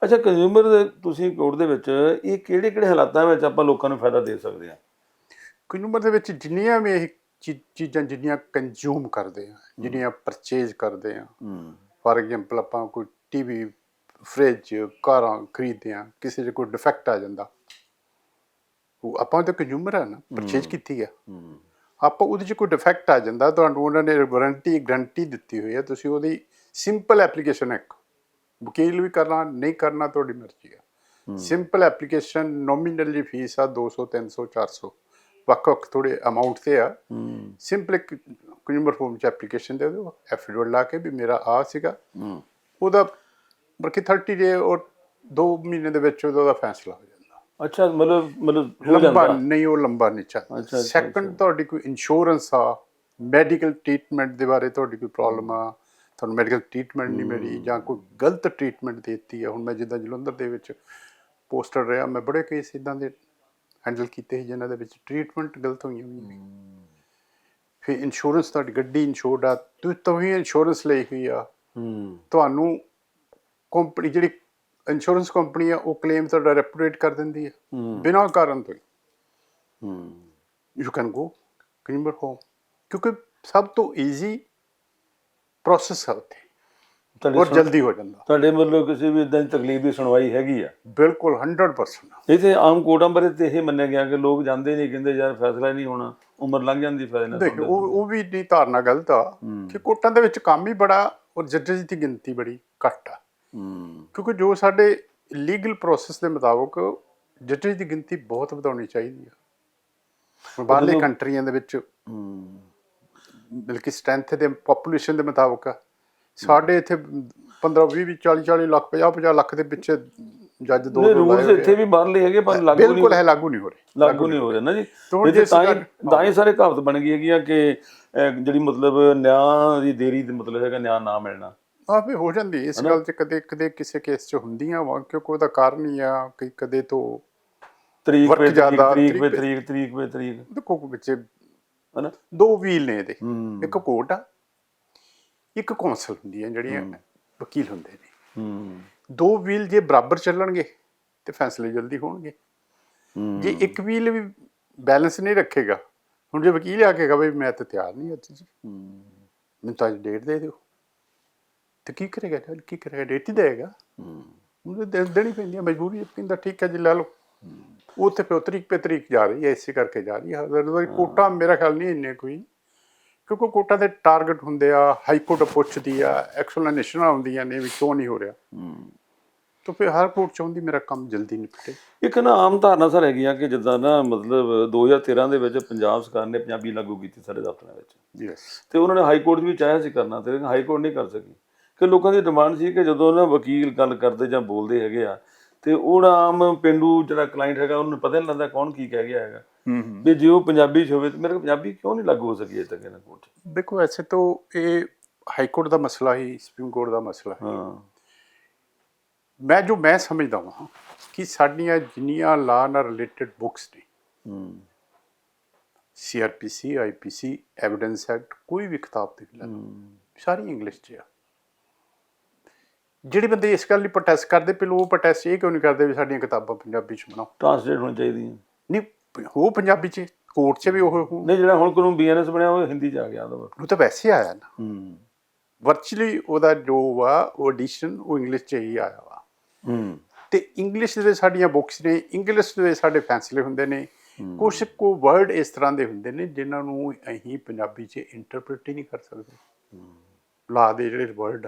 ਅੱਛਾ ਕੰਜ਼ਿਊਮਰ ਦੇ ਤੁਸੀਂ ਕੋਰਟ ਦੇ ਵਿੱਚ ਇਹ ਕਿਹੜੇ ਕਿਹੜੇ ਹਾਲਾਤਾਂ ਵਿੱਚ ਆਪਾਂ ਲੋਕਾਂ ਨੂੰ ਫਾਇਦਾ ਦੇ ਸਕਦੇ ਹਾਂ? ਕੰਜ਼ਿਊਮਰ ਦੇ ਵਿੱਚ ਜਿੰਨੀਆਂ ਵੀ ਇਹ ਚੀਜ਼ਾਂ ਜਿੰਨੀਆਂ ਕੰਜ਼ਿਊਮ ਕਰਦੇ ਆ ਜਿੰਨੀਆਂ ਪਰਚੇਜ਼ ਕਰਦੇ ਆ। ਫਾਰ ਐਗਜ਼ਾਮਪਲ ਆਪਾਂ ਕੋਈ ਟੀਵੀ ਫ੍ਰਿਜ ਕਾਰਾਂ ਖਰੀਦਦੇ ਆ ਕਿਸੇ ਦੇ ਕੋਈ ਡਿਫੈਕਟ ਆ ਜਾਂਦਾ। ਉਹ ਆਪਾਂ ਤਾਂ ਕੰਜ਼ਿਊਮਰ ਆ ਨਾ ਪਰਚੇਜ਼ ਕੀਤੀ ਆ। ਆਪਾਂ ਉਹਦੇ 'ਚ ਕੋਈ ਡਿਫੈਕਟ ਆ ਜਾਂਦਾ ਤੁਹਾਨੂੰ ਉਹਨਾਂ ਨੇ ਵਾਰੰਟੀ ਗਰੰਟੀ ਦਿੱਤੀ ਹੋਈ ਹੈ ਤੁਸੀਂ ਉਹਦੀ ਸਿੰਪਲ ਐਪਲੀਕੇਸ਼ਨ ਇੱਕ ਵਕੀਲ ਵੀ ਕਰਨਾ ਨਹੀਂ ਕਰਨਾ ਤੁਹਾਡੀ ਮਰਜ਼ੀ ਆ। ਸਿੰਪਲ ਐਪਲੀਕੇਸ਼ਨ ਨੋਮੀਨਲੀ ਫੀਸ ਆ 200 300 400 ਵੱਖ ਵੱਖ ਥੋੜੇ ਅਮਾਉਂਟ ਤੇ ਆ। ਸਿੰਪਲ ਕੰਜ਼ਿਊਮਰ ਫੋਰਮ 'ਚ ਐਪਲੀਕੇਸ਼ਨ ਦੇ ਦਿਓ ਐਫੀਡੇਵਿਟ ਲਾ ਕੇ ਵੀ ਮੇਰਾ ਆ ਸੀਗਾ। ਉਹਦਾ ਬਲਕਿ 30 ਡੇ ਔਰ 2 ਮਹੀਨੇ ਦੇ ਵਿੱਚ ਉਹਦਾ ਫੈਸਲਾ ਹੋ ਜਾਂਦਾ। ਅੱਛਾ ਮਤਲਬ ਮਤਲਬ ਹੋ ਜਾਂਦਾ। ਨਹੀਂ ਉਹ ਲੰਬਾ ਨਹੀਂ ਅੱਛਾ, ਸੈਕੰਡ ਤੁਹਾਡੀ ਕੋਈ ਇੰਸ਼ੋਰੈਂਸ ਆ ਮੈਡੀਕਲ ਟ੍ਰੀਟਮੈਂਟ ਦੇ ਬਾਰੇ ਤੁਹਾਡੀ ਕੋਈ ਪ੍ਰੋਬਲਮ ਆ ਤੁਹਾਨੂੰ ਮੈਡੀਕਲ ਟ੍ਰੀਟਮੈਂਟ ਨਹੀਂ ਮਿਲੀ ਜਾਂ ਕੋਈ ਗਲਤ ਟ੍ਰੀਟਮੈਂਟ ਦਿੱਤੀ ਆ। ਹੁਣ ਮੈਂ ਜਿੱਦਾਂ ਜਲੰਧਰ ਦੇ ਵਿੱਚ ਪੋਸਟਰ ਰਿਹਾ ਮੈਂ ਬੜੇ ਕੇਸ ਇਦਾਂ ਦੇ ਹੈਂਡਲ ਕੀਤੇ ਸੀ ਜਿਨ੍ਹਾਂ ਦੇ ਵਿੱਚ ਟ੍ਰੀਟਮੈਂਟ ਗਲਤ ਹੋਈਆਂ ਹੋਈਆਂ ਫਿਰ ਇੰਸ਼ੋਰੈਂਸ ਤੁਹਾਡੀ ਗੱਡੀ ਇੰਸ਼ੋਰਡ ਆ ਤੁਸੀਂ ਇੰਸ਼ੋਰੈਂਸ ਲਈ ਹੋਈ ਆ। ਹੂੰ। ਤੁਹਾਨੂੰ ਕੰਪਨੀ ਜਿਹੜੀ ਇੰਸ਼ੋਰੈਂਸ ਕੰਪਨੀ ਆ ਉਹ ਕਲੇਮ ਤੁਹਾਡਾ ਰੈਪੂਟੇਟ ਕਰ ਦਿੰਦੀ ਆ। ਬਿਨਾਂ ਕਾਰਨ ਤੋਂ you can go consumer home ਕਿਉਂਕਿ ਸਭ ਤੋਂ ਈਜ਼ੀ ਪ੍ਰੋਸੈਸ ਹੈ ਉੱਥੇ। ਤੁਹਾਡੇ ਔਰ ਸੁਣ- ਜਲਦੀ ਹੋ ਜਾਂਦਾ। ਤੁਹਾਡੇ ਮਤਲਬ ਕਿਸੇ ਵੀ ਇਦਾਂ ਦੀ ਤਕਲੀਫ ਦੀ ਸੁਣਵਾਈ ਹੈਗੀ ਆ? ਬਿਲਕੁਲ 100% ਇਥੇ ਆਮ ਕੋਰਟਾਂ ਬਾਰੇ ਤੇ ਇਹ ਮੰਨਿਆ ਗਿਆ ਕਿ ਲੋਕ ਜਾਂਦੇ ਨਹੀਂ ਕਹਿੰਦੇ ਯਾਰ ਫੈਸਲਾ ਨਹੀਂ ਹੋਣਾ ਉਮਰ ਲੰਘ ਜਾਂਦੀ ਫੈਸਲੇ ਦੇਖੋ ਉਹ ਉਹ ਵੀ ਨਹੀਂ ਧਾਰਨਾ ਗਲਤ ਆ ਹੂੰ। ਕਿ ਕੋਰਟਾਂ ਦੇ ਵਿੱਚ ਕੰਮ ਹੀ ਬੜਾ ਔਰ ਜੱਜਸ ਦੀ ਗਿਣਤੀ ਬੜੀ ਘੱਟ ਆ। ਹੂੰ। ਕਿਉਂਕਿ ਜੋ ਸਾਡੇ ਲੀਗਲ ਪ੍ਰੋਸੈਸ ਦੇ ਮੁਤਾਬਕ ਜੱਜਸ ਦੀ ਗਿਣਤੀ ਬਹੁਤ ਵਧਾਉਣੀ ਚਾਹੀਦੀ ਆ। ਹੁਣ ਬਾਹਰਲੇ ਕੰਟਰੀਆਂ ਦੇ ਵਿੱਚ ਹੂੰ। ਬਲਕਿ ਸਟਰੈਂਥ ਦੇ ਪੋਪੂਲੇਸ਼ਨ ਦੇ ਮੁਤਾਬਕ ਆ। ਸਾਡੇ ਇੱਥੇ 15 20 20 40 40 ਲੱਖ 50 50 ਲੱਖ ਦੇ ਪਿੱਛੇ ਜੱਜ ਦੋ ਦੋ ਰੂਲਸ ਇੱਥੇ ਵੀ ਬਾਹਰਲੇ ਹੈਗੇ ਪਰ। ਲਾਗੂ ਬਿਲਕੁਲ ਨਹੀਂ ਹੈ ਲਾਗੂ ਨਹੀਂ ਹੋ ਰਹੇ ਲਾਗੂ ਨਹੀਂ ਹੋ ਰਿਹਾ ਨਾ ਜੀ। ਇਹ ਤੇ ਤਾਂ ਹੀ ਤਾਂ ਸਾਰੇ ਕਹਾਵਤ ਬਣ ਗਈ ਹੈਗੀ ਆ ਕਿ ਜਿਹੜੀ ਮਤਲਬ ਨਿਆਂ ਦੀ ਦੇਰੀ ਦਾ ਮਤਲਬ ਹੈਗਾ ਨਿਆਂ ਨਾ ਮਿਲਣਾ। ਆ ਵੀ ਹੋ ਜਾਂਦੀ ਇਸ ਗੱਲ 'ਚ ਕਦੇ ਕਦੇ ਕਿਸੇ ਕੇਸ 'ਚ ਹੁੰਦੀਆਂ ਵਾ ਕਿਉਂਕਿ ਉਹਦਾ ਕਾਰਨ ਹੀ ਆ ਕਿ ਕਦੇ ਤੋਂ ਤਰੀਕ ਪੇ ਤਰੀਕ ਜ਼ਿਆਦਾ, ਤਰੀਕ ਪੇ- ਤਰੀਕ ਦੇਖੋ ਵਿੱਚ ਹਨਾ? ਦੋ ਵੀਲ ਨੇ ਇਹਦੇ। ਇੱਕ ਕੋਰਟ ਆ ਇੱਕ ਕੌਂਸਲ ਹੁੰਦੀ ਹੈ ਜਿਹੜੀਆਂ ਵਕੀਲ ਹੁੰਦੇ ਨੇ। ਹੂੰ। ਦੋ ਵੀਲ ਜੇ ਬਰਾਬਰ ਚੱਲਣਗੇ ਤੇ ਫੈਸਲੇ ਜਲਦੀ ਹੋਣਗੇ। ਹੂੰ। ਜੇ ਇੱਕ ਵੀਲ ਵੀ ਬੈਲੈਂਸ ਨਹੀਂ ਰੱਖੇਗਾ ਹੁਣ ਜੇ ਵਕੀਲ ਆ ਕੇ ਕਹੇ ਮੈਂ ਤਾਂ ਤਿਆਰ ਨਹੀਂ ਅੱਜ ਜੀ। ਹੂੰ। ਮੈਨੂੰ ਤਾਂ ਅੱਜ ਡੇਟ ਦੇ ਦਿਓ। ਤੇ ਕੀ ਕਰੇਗਾ ਜੱਜ? ਕੀ ਕਰੇਗਾ? ਡੇਟ ਹੀ ਦੇਗਾ ਹੂੰ। ਉਹਨੂੰ ਦੇ ਦੇਣੀ ਪੈਂਦੀ ਹੈ ਮਜਬੂਰੀ ਹੈ ਕਹਿੰਦਾ ਠੀਕ ਹੈ ਜੀ ਲੈ ਲਓ। ਉਹ ਤੇ ਫਿਰ ਤਰੀਕ ਪੇ ਤਰੀਕ ਜਾ ਰਹੀ ਹੈ ਇਸੇ ਕਰਕੇ ਜਾ ਰਹੀ ਹੈ। ਕੋਟਾ ਮੇਰਾ ਖਿਆਲ ਨਹੀਂ ਇੰਨੇ ਕੋਈ ਕਿਉਂਕਿ ਕੋਟਾ ਦੇ ਟਾਰਗੇਟ ਹੁੰਦੇ ਆ ਹਾਈ ਕੋਰਟ ਪੁੱਛਦੀ ਆ ਐਕਸਪਲੇਨੇਸ਼ਨ ਆਉਂਦੀਆਂ ਨੇ ਵੀ ਕਿਉਂ ਨਹੀਂ ਹੋ ਰਿਹਾ। ਹੂੰ। ਤਾਂ ਫਿਰ ਹਰ ਕੋਰਟ ਚਾਹੁੰਦੀ ਮੇਰਾ ਕੰਮ ਜਲਦੀ ਨਿਪਟੇ। ਇੱਕ ਨਾ ਆਮ ਧਾਰਨਾ ਸਰ ਹੈਗੀ ਆ ਕਿ ਜਿੱਦਾਂ ਨਾ ਮਤਲਬ 2013 ਦੇ ਵਿੱਚ ਪੰਜਾਬ ਸਰਕਾਰ ਨੇ ਪੰਜਾਬੀ ਲਾਗੂ ਕੀਤੀ ਸਾਡੇ ਦਫ਼ਤਰਾਂ ਵਿੱਚ। ਯੈਸ ਤੇ ਉਹਨਾਂ ਨੇ ਹਾਈ ਕੋਰਟ ਵੀ ਚਾਹਿਆ ਸੀ ਕਰਨਾ ਤੇ ਹਾਈ ਕੋਰਟ ਨਹੀਂ ਕਰ ਸਕੀ। ਕਿ ਲੋਕਾਂ ਦੀ ਡਿਮਾਂਡ ਸੀ ਕਿ ਜਦੋਂ ਨਾ ਵਕੀਲ ਗੱਲ ਕਰਦੇ ਜਾਂ ਬੋਲਦੇ ਹੈਗੇ ਆ ਤੇ ਉਹਦਾ ਆਮ ਪਿੰਡੂ ਜਿਹੜਾ ਕਲਾਇੰਟ ਹੈਗਾ ਉਹਨੂੰ ਪਤਾ ਨਹੀਂ ਲੱਗਦਾ ਕੌਣ ਕੀ ਕਹਿ ਗਿਆ ਹੈਗਾ। ਵੀ ਜੇ ਉਹ ਪੰਜਾਬੀ ਚ ਹੋਵੇ ਤੇ ਮੇਰੇ ਕੋਲ ਪੰਜਾਬੀ ਕਿਉਂ ਨਹੀਂ ਲਾਗੂ ਹੋ ਸਕੀ ਅਜੇ ਤੱਕ ਇਹਨਾਂ ਕੋਰਟ 'ਚ? ਦੇਖੋ ਐਸੇ ਤਾਂ ਇਹ ਹਾਈ ਕੋਰਟ ਦਾ ਮਸਲਾ ਹੀ ਸੁਪਰੀਮ ਕੋਰਟ ਦਾ ਮਸਲਾ ਹੈ। ਹਾਂ। ਮੈਂ ਜੋ ਮੈਂ ਸਮਝਦਾ ਹਾਂ ਕਿ ਸਾਡੀਆਂ ਜਿੰਨੀਆਂ ਲਾ ਨਾਲ ਰਿਲੇਟਡ ਬੁੱਕਸ ਨੇ ਹੂੰ। ਸੀਆਰਪੀਸੀ ਆਈਪੀਸੀ ਐਵੀਡੈਂਸ ਐਕਟ ਕੋਈ ਵੀ ਕਿਤਾਬ ਦੇਖ ਲੈ ਸਾਰੀ ਇੰਗਲਿਸ਼ 'ਚ ਆ। ਜਿਹੜੇ ਬੰਦੇ ਇਸ ਗੱਲ ਲਈ ਪ੍ਰੋਟੈਸਟ ਕਰਦੇ ਪਏ ਉਹ ਪ੍ਰੋਟੈਸਟ ਇਹ ਕਿਉਂ ਨਹੀਂ ਕਰਦੇ ਵੀ ਸਾਡੀਆਂ ਕਿਤਾਬਾਂ ਪੰਜਾਬੀ 'ਚ ਬਣਾਓ? ਟ੍ਰਾਂਸਲੇਟ ਹੋਣੀ ਚਾਹੀਦੀ ਹੈ ਨਹੀਂ ਉਹ ਪੰਜਾਬੀ 'ਚ ਕੋਰਟ 'ਚ ਵੀ ਉਹ ਨਹੀਂ ਜਿਹੜਾ ਹੁਣ ਕਾਨੂੰਨ ਬੀਐਨਐਸ ਬਣਿਆ ਉਹ ਹਿੰਦੀ ਚ ਆ ਗਿਆ ਉਹ ਤਾਂ ਵੈਸੇ ਆਇਆ ਨਾ। ਹੂੰ। ਵਰਚੁਅਲੀ ਉਹਦਾ ਜੋ ਵਾ ਉਹ ਐਡੀਸ਼ਨ ਉਹ ਇੰਗਲਿਸ਼ 'ਚ ਹੀ ਆਇਆ ਵਾ। ਹੂੰ। ਤੇ ਇੰਗਲਿਸ਼ ਦੇ ਸਾਡੀਆਂ ਬੁੱਕਸ ਨੇ ਇੰਗਲਿਸ਼ ਦੇ ਸਾਡੇ ਫੈਸਲੇ ਹੁੰਦੇ ਨੇ। ਕੁਝ ਕੋ ਵਰਡ ਇਸ ਤਰ੍ਹਾਂ ਦੇ ਹੁੰਦੇ ਨੇ ਜਿਨ੍ਹਾਂ ਨੂੰ ਅਸੀਂ ਪੰਜਾਬੀ 'ਚ ਇੰਟਰਪ੍ਰੀਟ ਹੀ ਨਹੀਂ ਕਰ ਸਕਦੇ। ਲਾ ਦੇ ਜਿਹੜੇ ਵਰਡ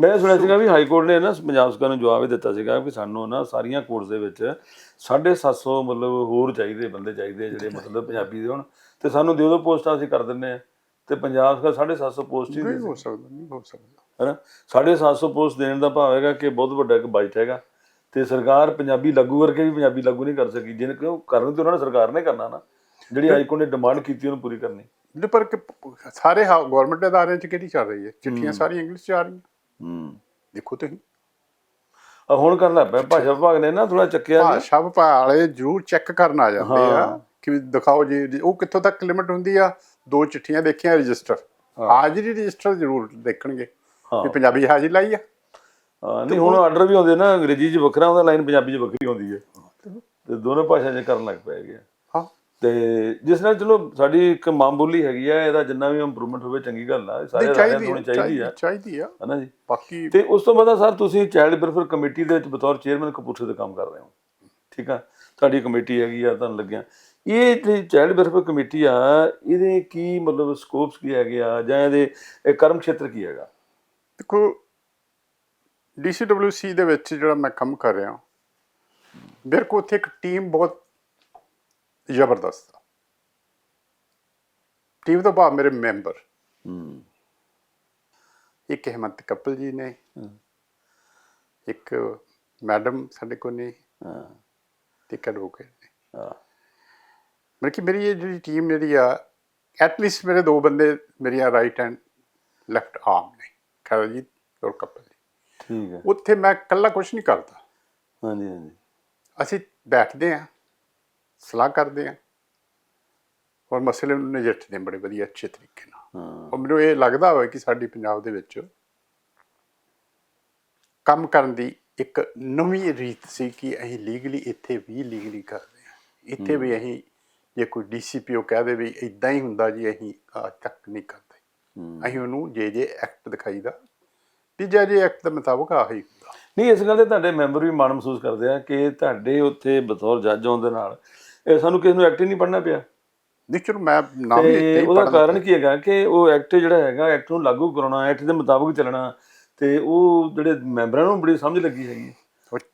ਮੈਂ ਸੁਣਿਆ ਸੀਗਾ ਵੀ ਹਾਈ ਕੋਰਟ ਨੇ ਨਾ ਪੰਜਾਬ ਸਰਕਾਰ ਨੂੰ ਜਵਾਬ ਹੀ ਦਿੱਤਾ ਸੀਗਾ ਕਿ ਸਾਨੂੰ ਨਾ ਸਾਰੀਆਂ ਕੋਰਟਸ ਦੇ ਵਿੱਚ 750 ਮਤਲਬ ਹੋਰ ਚਾਹੀਦੇ ਬੰਦੇ ਚਾਹੀਦੇ ਜਿਹੜੇ ਮਤਲਬ ਪੰਜਾਬੀ ਦੇ ਹੋਣ ਤੇ ਸਾਨੂੰ ਦਿਓ ਦੋ ਪੋਸਟਾਂ ਅਸੀਂ ਕਰ ਦਿੰਨੇ ਆ ਤੇ ਪੰਜਾਬ ਸਰਕਾਰ 750 ਪੋਸਟ ਹੀ ਨਹੀਂ ਹੋ ਸਕਦਾ ਨਹੀਂ ਹੋ ਸਕਦਾ। ਹੈਨਾ? 750 ਪੋਸਟ ਦੇਣ ਦਾ ਭਾਵ ਹੈਗਾ ਕਿ ਬਹੁਤ ਵੱਡਾ ਇੱਕ ਬਜਟ ਹੈਗਾ ਤੇ ਸਰਕਾਰ ਪੰਜਾਬੀ ਲਾਗੂ ਕਰਕੇ ਵੀ ਪੰਜਾਬੀ ਲਾਗੂ ਨਹੀਂ ਕਰ ਸਕੀ ਜਿਹਨੇ ਕਿਉਂ ਕਰਨ ਤੇ ਉਹਨਾਂ ਨੇ ਸਰਕਾਰ ਨੇ ਕਰਨਾ ਨਾ ਜਿਹੜੀ ਹਾਈਕੋਰਟ ਨੇ ਡਿਮਾਂਡ ਕੀਤੀ ਉਹਨੂੰ ਪੂਰੀ ਕਰਨੀ। ਪਰ ਸਾਰੇ ਗਵਰਨਮੈਂਟ ਅਦਾਰਿਆਂ 'ਚ ਕਿਹੜੀ ਚੱਲ ਰਹੀ ਹੈ? ਚਿੱਠੀਆਂ ਸਾਰੀਆਂ ਇੰਗਲਿਸ਼ 'ਚ ਆ ਰਹੀਆਂ। ਹੂੰ ਦੇਖੋ ਤੁਸੀਂ ਆ ਹੁਣ ਕਰਨ ਲੱਗ ਪਿਆ ਭਾਸ਼ਾ ਵਿਭਾਗ ਨੇ ਨਾ ਥੋੜਾ ਚੱਕਿਆ ਜੀ। ਭਾਸ਼ਾ ਵਿਭਾਗ ਵਾਲੇ ਜ਼ਰੂਰ ਚੈੱਕ ਕਰਨ ਆ ਜਾਂਦੇ ਆ। ਕਿ ਦਿਖਾਓ ਜੀ ਉਹ ਕਿੱਥੋਂ ਤੱਕ ਲਿਮਟ ਹੁੰਦੀ ਆ ਦੋ ਚਿੱਠੀਆਂ ਦੇਖੀਆਂ ਰਜਿਸਟਰ ਹਾਜ਼ਰੀ ਰਜਿਸਟਰ ਜ਼ਰੂਰ ਦੇਖਣਗੇ। ਵੀ ਪੰਜਾਬੀ ਹਾਜ਼ਰੀ ਲਾਈ ਆ ਹਾਂ ਨਹੀਂ ਹੁਣ ਆਰਡਰ ਵੀ ਆਉਂਦੇ ਨਾ ਅੰਗਰੇਜ਼ੀ 'ਚ ਵੱਖਰਾ ਆਉਂਦਾ ਲਾਈਨ ਪੰਜਾਬੀ 'ਚ ਵੱਖਰੀ ਆਉਂਦੀ ਹੈ ਤੇ ਦੋਨੋਂ ਭਾਸ਼ਾ 'ਚ ਕਰਨ ਲੱਗ ਪਏ ਹੈਗੇ ਆ। ਤੇ ਜਿਸ ਨਾਲ ਚਲੋ ਸਾਡੀ ਇੱਕ ਮਾਂ ਬੋਲੀ ਹੈਗੀ ਆ ਇਹਦਾ ਜਿੰਨਾ ਵੀ ਇੰਪਰੂਵਮੈਂਟ ਹੋਵੇ ਚੰਗੀ ਗੱਲ ਆ ਸਾਰੇ ਨਹੀਂ ਰਾਜਾਂ ਚਾਹੀਦੀ ਹੋਣੀ ਆ, ਚਾਹੀਦੀ ਆ। ਚਾਹੀਦੀ ਆ। ਹਨਾ ਜੀ? ਬਾਕੀ ਤੇ ਉਸ ਤੋਂ ਬਾਅਦ ਸਰ ਤੁਸੀਂ ਚਾਈਲਡ ਵੈਲਫੇਅਰ ਕਮੇਟੀ ਦੇ ਵਿੱਚ ਬਤੌਰ ਚੇਅਰਮੈਨ ਕਪੂਰਥਲੇ ਦਾ ਕੰਮ ਕਰ ਰਹੇ ਹੋ। ਠੀਕ ਆ? ਤੁਹਾਡੀ ਕਮੇਟੀ ਹੈਗੀ ਆ ਤੁਹਾਨੂੰ ਲੱਗਿਆ। ਇਹ ਜਿਹੜੀ ਚਾਈਲਡ ਵੈਲਫੇਅਰ ਕਮੇਟੀ ਆ ਇਹਦੇ ਕੀ ਮਤਲਬ ਸਕੋਪਸ ਕੀ ਹੈਗੇ ਆ ਜਾਂ ਇਹਦੇ ਇਹ ਕਰਮ ਖੇਤਰ ਕੀ ਹੈਗਾ? ਦੇਖੋ DCWC ਦੇ ਵਿੱਚ ਜਿਹੜਾ ਮੈਂ ਕੰਮ ਕਰ ਰਿਹਾ ਮੇਰੇ ਕੋਲ ਉੱਥੇ ਇੱਕ ਟੀਮ ਬਹੁਤ ਜ਼ਬਰਦਸਤ। ਆ ਟੀਮ ਤੋਂ ਬਾਅਦ ਮੇਰੇ ਮੈਂਬਰ। ਹੂੰ। ਇੱਕ ਹਿੰਮਤ ਕਪਲ ਜੀ ਨੇ। ਹਾਂ। ਇੱਕ ਮੈਡਮ ਸਾਡੇ ਕੋਲ ਨੇ। ਹਾਂ। ਤੇ ਐਡਵੋਕੇਟ ਨੇ। ਹਾਂ। ਮਤਲਬ ਕਿ ਮੇਰੀ ਇਹ ਜਿਹੜੀ ਟੀਮ ਜਿਹੜੀ ਆ ਐਟਲੀਸਟ ਮੇਰੇ ਦੋ ਬੰਦੇ ਮੇਰੀਆਂ ਰਾਈਟ ਐਂਡ ਲੈਫਟ ਆਰਮ ਨੇ ਕਰਜੀਤ ਔਰ ਕਪਲ ਜੀ। ਠੀਕ ਹੈ। ਉੱਥੇ ਮੈਂ ਇਕੱਲਾ ਕੁਝ ਨਹੀਂ ਕਰਦਾ। ਹਾਂਜੀ ਹਾਂਜੀ। ਅਸੀਂ ਬੈਠਦੇ ਹਾਂ। ਸਲਾਹ ਕਰਦੇ ਹਾਂ ਔਰ ਮਸਲੇ ਨੂੰ ਨਜਿੱਠਦੇ ਬੜੇ ਵਧੀਆ ਅੱਛੇ ਤਰੀਕੇ ਨਾਲ। ਹਾਂ। ਔਰ ਮੈਨੂੰ ਇਹ ਲੱਗਦਾ ਹੋਵੇ ਕਿ ਸਾਡੀ ਪੰਜਾਬ ਦੇ ਵਿੱਚ ਕੰਮ ਕਰਨ ਦੀ ਇੱਕ ਨਵੀਂ ਰੀਤ ਸੀ ਕਿ ਅਸੀਂ ਲੀਗਲੀ ਇੱਥੇ ਵੀ ਲੀਗਲੀ ਕਰਦੇ ਹਾਂ। ਇੱਥੇ ਵੀ ਅਸੀਂ ਜੇ ਕੋਈ ਡੀਸੀਪੀਓ ਕਹਦੇ ਵੀ ਇਦਾਂ ਹੀ ਹੁੰਦਾ ਜੀ ਅਸੀਂ ਤੱਕ ਨਹੀਂ ਕਰਦੇ। ਅਸੀਂ ਉਹਨੂੰ ਜੇ ਜੇ ਐਕਟ ਦਿਖਾਈਦਾ ਵੀ ਜੇ ਜੇ ਐਕਟ ਦੇ ਮੁਤਾਬਕ ਆਹੀ ਹੁੰਦਾ। ਨਹੀਂ ਇਸ ਗੱਲ ਤੇ ਤੁਹਾਡੇ ਮੈਂਬਰ ਵੀ ਮਾਣ ਮਹਿਸੂਸ ਕਰਦੇ ਆ ਕਿ ਤੁਹਾਡੇ ਉੱਥੇ ਬਤੌਰ ਜੱਜ ਹੋਣ ਦੇ ਨਾਲ ਇਹ ਸਾਨੂੰ ਕਿਸੇ ਨੂੰ ਐਕਟ ਹੀ ਨਹੀਂ ਪੜ੍ਹਨਾ ਪਿਆ। ਨਹੀਂ ਚਲੋ ਮੈਂ ਨਾਮ ਹੀ ਤੇ ਉਹਦਾ ਕਾਰਨ ਕੀ ਹੈਗਾ ਕਿ ਉਹ ਐਕਟ ਜਿਹੜਾ ਹੈਗਾ ਐਕਟ ਨੂੰ ਲਾਗੂ ਕਰਾਉਣਾ ਐਕਟ ਦੇ ਮੁਤਾਬਕ ਚੱਲਣਾ ਤੇ ਉਹ ਜਿਹੜੇ ਮੈਂਬਰਾਂ ਨੂੰ ਬੜੀ ਸਮਝ ਲੱਗੀ ਹੈਗੀ।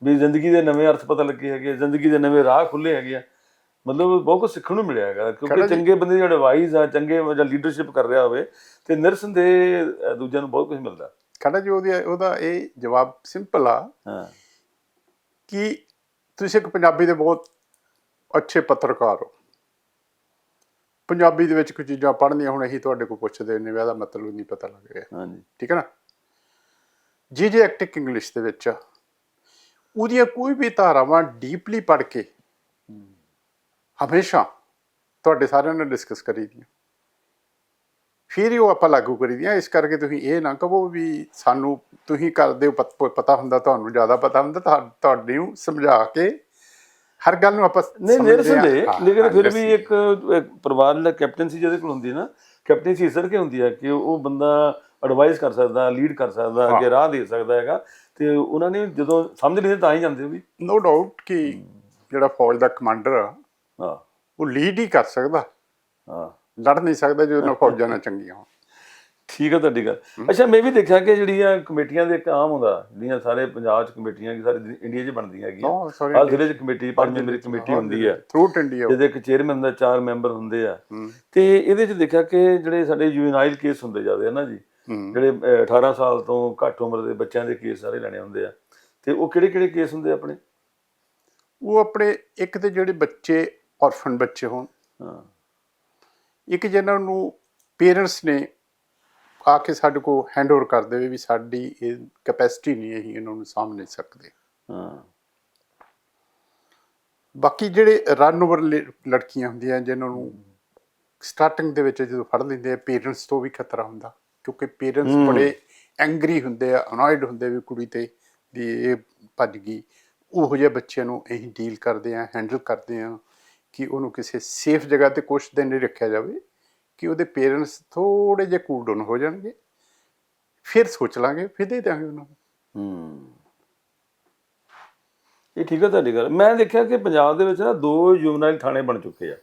ਵੀ ਜ਼ਿੰਦਗੀ ਦੇ ਨਵੇਂ ਅਰਥ ਪਤਾ ਲੱਗੇ ਹੈਗੇ ਜ਼ਿੰਦਗੀ ਦੇ ਨਵੇਂ ਰਾਹ ਖੁੱਲੇ ਹੈਗੇ ਆ। ਮਤਲਬ ਬਹੁਤ ਕੁਝ ਸਿੱਖਣ ਨੂੰ ਮਿਲਿਆ ਹੈਗਾ ਕਿਉਂਕਿ। ਚੰਗੇ ਬੰਦੇ ਜਿਹੜੇ ਵਾਈਜ਼ ਆ ਚੰਗੇ ਜਾਂ ਲੀਡਰਸ਼ਿਪ ਕਰ ਰਿਹਾ ਹੋਵੇ ਤੇ ਨਿਰਸੰਦੇਹ ਅ, ਦੂਜਿਆਂ ਨੂੰ ਬਹੁਤ ਕੁਝ ਮਿਲਦਾ। ਖੜਾ ਜੀ ਉਹਦੀ ਉਹਦਾ ਇਹ ਜਵਾਬ ਸਿੰਪਲ ਆ ਹਾਂ। ਕਿ ਤੁਸੀਂ ਇੱਕ ਪੰਜਾਬੀ ਦੇ ਬਹੁਤ ਅੱਛੇ ਪੱਤਰਕਾਰ ਹੋ। ਪੰਜਾਬੀ ਦੇ ਵਿੱਚ ਕੁਝ ਚੀਜ਼ਾਂ ਪੜ੍ਹਨੀਆਂ ਹੁਣ ਅਸੀਂ ਤੁਹਾਡੇ ਕੋਲ ਪੁੱਛਦੇ ਨੇ ਇਹਦਾ ਮਤਲਬ ਨਹੀਂ ਪਤਾ ਲੱਗ ਰਿਹਾ। ਹਾਂਜੀ। ਠੀਕ ਹੈ ਨਾ? ਜੀ ਜੇ ਐਕਟਿਕ ਇੰਗਲਿਸ਼ ਦੇ ਵਿੱਚ ਉਹਦੀਆਂ ਕੋਈ ਵੀ ਧਾਰਾਵਾਂ ਡੀਪਲੀ ਪੜ੍ਹ ਕੇ ਹਮੇਸ਼ਾ ਤੁਹਾਡੇ ਸਾਰਿਆਂ ਨਾਲ ਡਿਸਕਸ ਕਰੀ ਦੀਆਂ। ਫਿਰ ਹੀ ਉਹ ਆਪਾਂ ਲਾਗੂ ਕਰੀ ਦੀਆਂ ਇਸ ਕਰਕੇ ਤੁਸੀਂ ਇਹ ਨਾ ਕਹੋ ਵੀ ਸਾਨੂੰ ਤੁਸੀਂ ਕਰਦੇ ਹੋ ਪਤ- ਹੁੰਦਾ ਤੁਹਾਨੂੰ ਜ਼ਿਆਦਾ ਪਤਾ ਹੁੰਦਾ ਤੁਹਾ- ਤੁਹਾਡੀ ਨੂੰ ਸਮਝਾ ਕੇ ਹਰ ਗੱਲ ਨੂੰ ਆਪਾਂ ਨਹੀਂ। ਨਿਰਸੰਦੇਹ ਹਾਂ, ਲੇਕਿਨ ਫਿਰ ਵੀ। ਇੱਕ ਪਰਿਵਾਰ ਦਾ ਕੈਪਟਨਸੀ ਜਿਹਦੇ ਕੋਲ ਹੁੰਦੀ ਹੈ ਨਾ ਕੈਪਟਨਸੀ ਇਸ ਕਰਕੇ ਹੁੰਦੀ ਹੈ ਕਿ ਉਹ ਬੰਦਾ ਐਡਵਾਈਸ ਕਰ ਸਕਦਾ ਲੀਡ ਕਰ ਸਕਦਾ ਅੱਗੇ ਰਾਹ ਦੇ ਸਕਦਾ ਹੈਗਾ ਤੇ ਉਹਨਾਂ ਨੇ ਜਦੋਂ ਸਮਝ ਨਹੀਂ ਤਾਂ ਹੀ ਜਾਂਦੇ ਵੀ। ਨੋ ਡਾਊਟ ਕਿ ਜਿਹੜਾ ਫੌਜ ਦਾ ਕਮਾਂਡਰ ਆ ਹਾਂ। ਉਹ ਲੀਡ ਹੀ ਕਰ ਸਕਦਾ। ਹਾਂ। ਲੜ ਨਹੀਂ ਸਕਦਾ ਜੇ ਉਹਨਾਂ ਫੌਜਾਂ ਨਾਲ ਚੰਗੀਆਂ ਹੋਣ। ਠੀਕ ਹੈ ਤੁਹਾਡੀ ਗੱਲ। ਅੱਛਾ ਮੈਂ ਵੀ ਦੇਖਿਆ ਕਿ ਜਿਹੜੀਆਂ ਕਮੇਟੀਆਂ ਦੇ ਇੱਕ ਆਮ ਹੁੰਦਾ ਜਿਹੜੀਆਂ ਸਾਰੇ ਪੰਜਾਬ 'ਚ ਕਮੇਟੀਆਂ ਕਿ ਸਾਰੇ ਇੰਡੀਆ 'ਚ ਬਣਦੀਆਂ ਹੈਗੀਆਂ। ਹਰ ਜ਼ਿਲ੍ਹੇ 'ਚ ਕਮੇਟੀ ਪੰਜ ਮੈਂਬਰੀ ਕਮੇਟੀ ਹੁੰਦੀ ਹੈ ਥਰੂਟ ਇੰਡੀਆ ਜਿਹਦੇ ਇੱਕ ਚੇਅਰਮੈਨ ਦਾ ਚਾਰ ਮੈਂਬਰ ਹੁੰਦੇ ਆ। ਤੇ ਇਹਦੇ 'ਚ ਦੇਖਿਆ ਕਿ ਜਿਹੜੇ ਸਾਡੇ ਜੁਵਨਾਈਲ ਕੇਸ ਹੁੰਦੇ ਜਾਂਦੇ ਆ ਨਾ ਜੀ ਜਿਹੜੇ ਅਹ, 18 ਸਾਲ ਤੋਂ ਘੱਟ ਉਮਰ ਦੇ ਬੱਚਿਆਂ ਦੇ ਕੇਸ ਸਾਰੇ ਲੈਣੇ ਹੁੰਦੇ ਆ। ਤੇ ਉਹ ਕਿਹੜੇ ਕਿਹੜੇ ਕੇਸ ਹੁੰਦੇ ਆਪਣੇ? ਉਹ ਆਪਣੇ ਇੱਕ ਤੇ ਜਿਹੜੇ ਬੱਚੇ ਔਰਫਨ ਬੱਚੇ ਹੋਣ। ਹਾਂ। ਇੱਕ ਜਿਹਨਾਂ ਨੂੰ ਪੇਰੈਂਟਸ ਨੇ ਆ ਕੇ ਸਾਡੇ ਕੋ ਹੈਂਡਓਵਰ ਕਰ ਦੇਵੇ ਵੀ ਸਾਡੀ ਇਹ ਕੈਪੈਸਿਟੀ ਨਹੀਂ ਹੈ ਅਸੀਂ ਇਹਨਾਂ ਨੂੰ ਸਾਂਭ ਨਹੀਂ ਸਕਦੇ। ਹਾਂ। ਬਾਕੀ ਜਿਹੜੇ ਰਨ ਓਵਰ ਲੜਕੀਆਂ ਹੁੰਦੀਆਂ ਜਿਨ੍ਹਾਂ ਨੂੰ ਸਟਾਰਟਿੰਗ ਦੇ ਵਿੱਚ ਜਦੋਂ ਫੜ ਲੈਂਦੇ ਆ ਪੇਰੈਂਟਸ ਤੋਂ ਵੀ ਖਤਰਾ ਹੁੰਦਾ ਕਿਉਂਕਿ ਪੇਰੈਂਟਸ ਬੜੇ ਐਂਗਰੀ ਹੁੰਦੇ ਆ ਅਨੋਇਡ ਹੁੰਦੇ ਵੀ ਕੁੜੀ ਤੇ ਵੀ ਇਹ ਭੱਜ ਗਈ। ਉਹੋ ਜਿਹੇ ਬੱਚਿਆਂ ਨੂੰ ਅਸੀਂ ਡੀਲ ਕਰਦੇ ਆ ਹੈਂਡਲ ਕਰਦੇ ਆ ਕਿ ਉਹਨੂੰ ਕਿਸੇ ਸੇਫ ਜਗ੍ਹਾ ਤੇ ਕੁਛ ਦਿਨ ਰੱਖਿਆ ਜਾਵੇ। ਕਿ ਉਹਦੇ ਪੇਰੈਂਟਸ ਥੋੜੇ ਜਿਹਾ ਕੂਲ ਡਾਊਨ ਹੋ ਜਾਣਗੇ। ਫਿਰ ਸੋਚ ਲਾਂਗੇ ਫਿਰ ਦੇ ਦਿਆਂਗੇ ਉਹਨਾਂ ਨੂੰ। ਹੂੰ। ਇਹ ਠੀਕ ਹੈ ਤੁਹਾਡੀ ਗੱਲ। ਮੈਂ ਦੇਖਿਆ ਕਿ ਪੰਜਾਬ ਦੇ ਵਿੱਚ ਨਾ ਦੋ ਜੁਵਨਾਈਲ ਥਾਣੇ ਬਣ ਚੁੱਕੇ ਆ।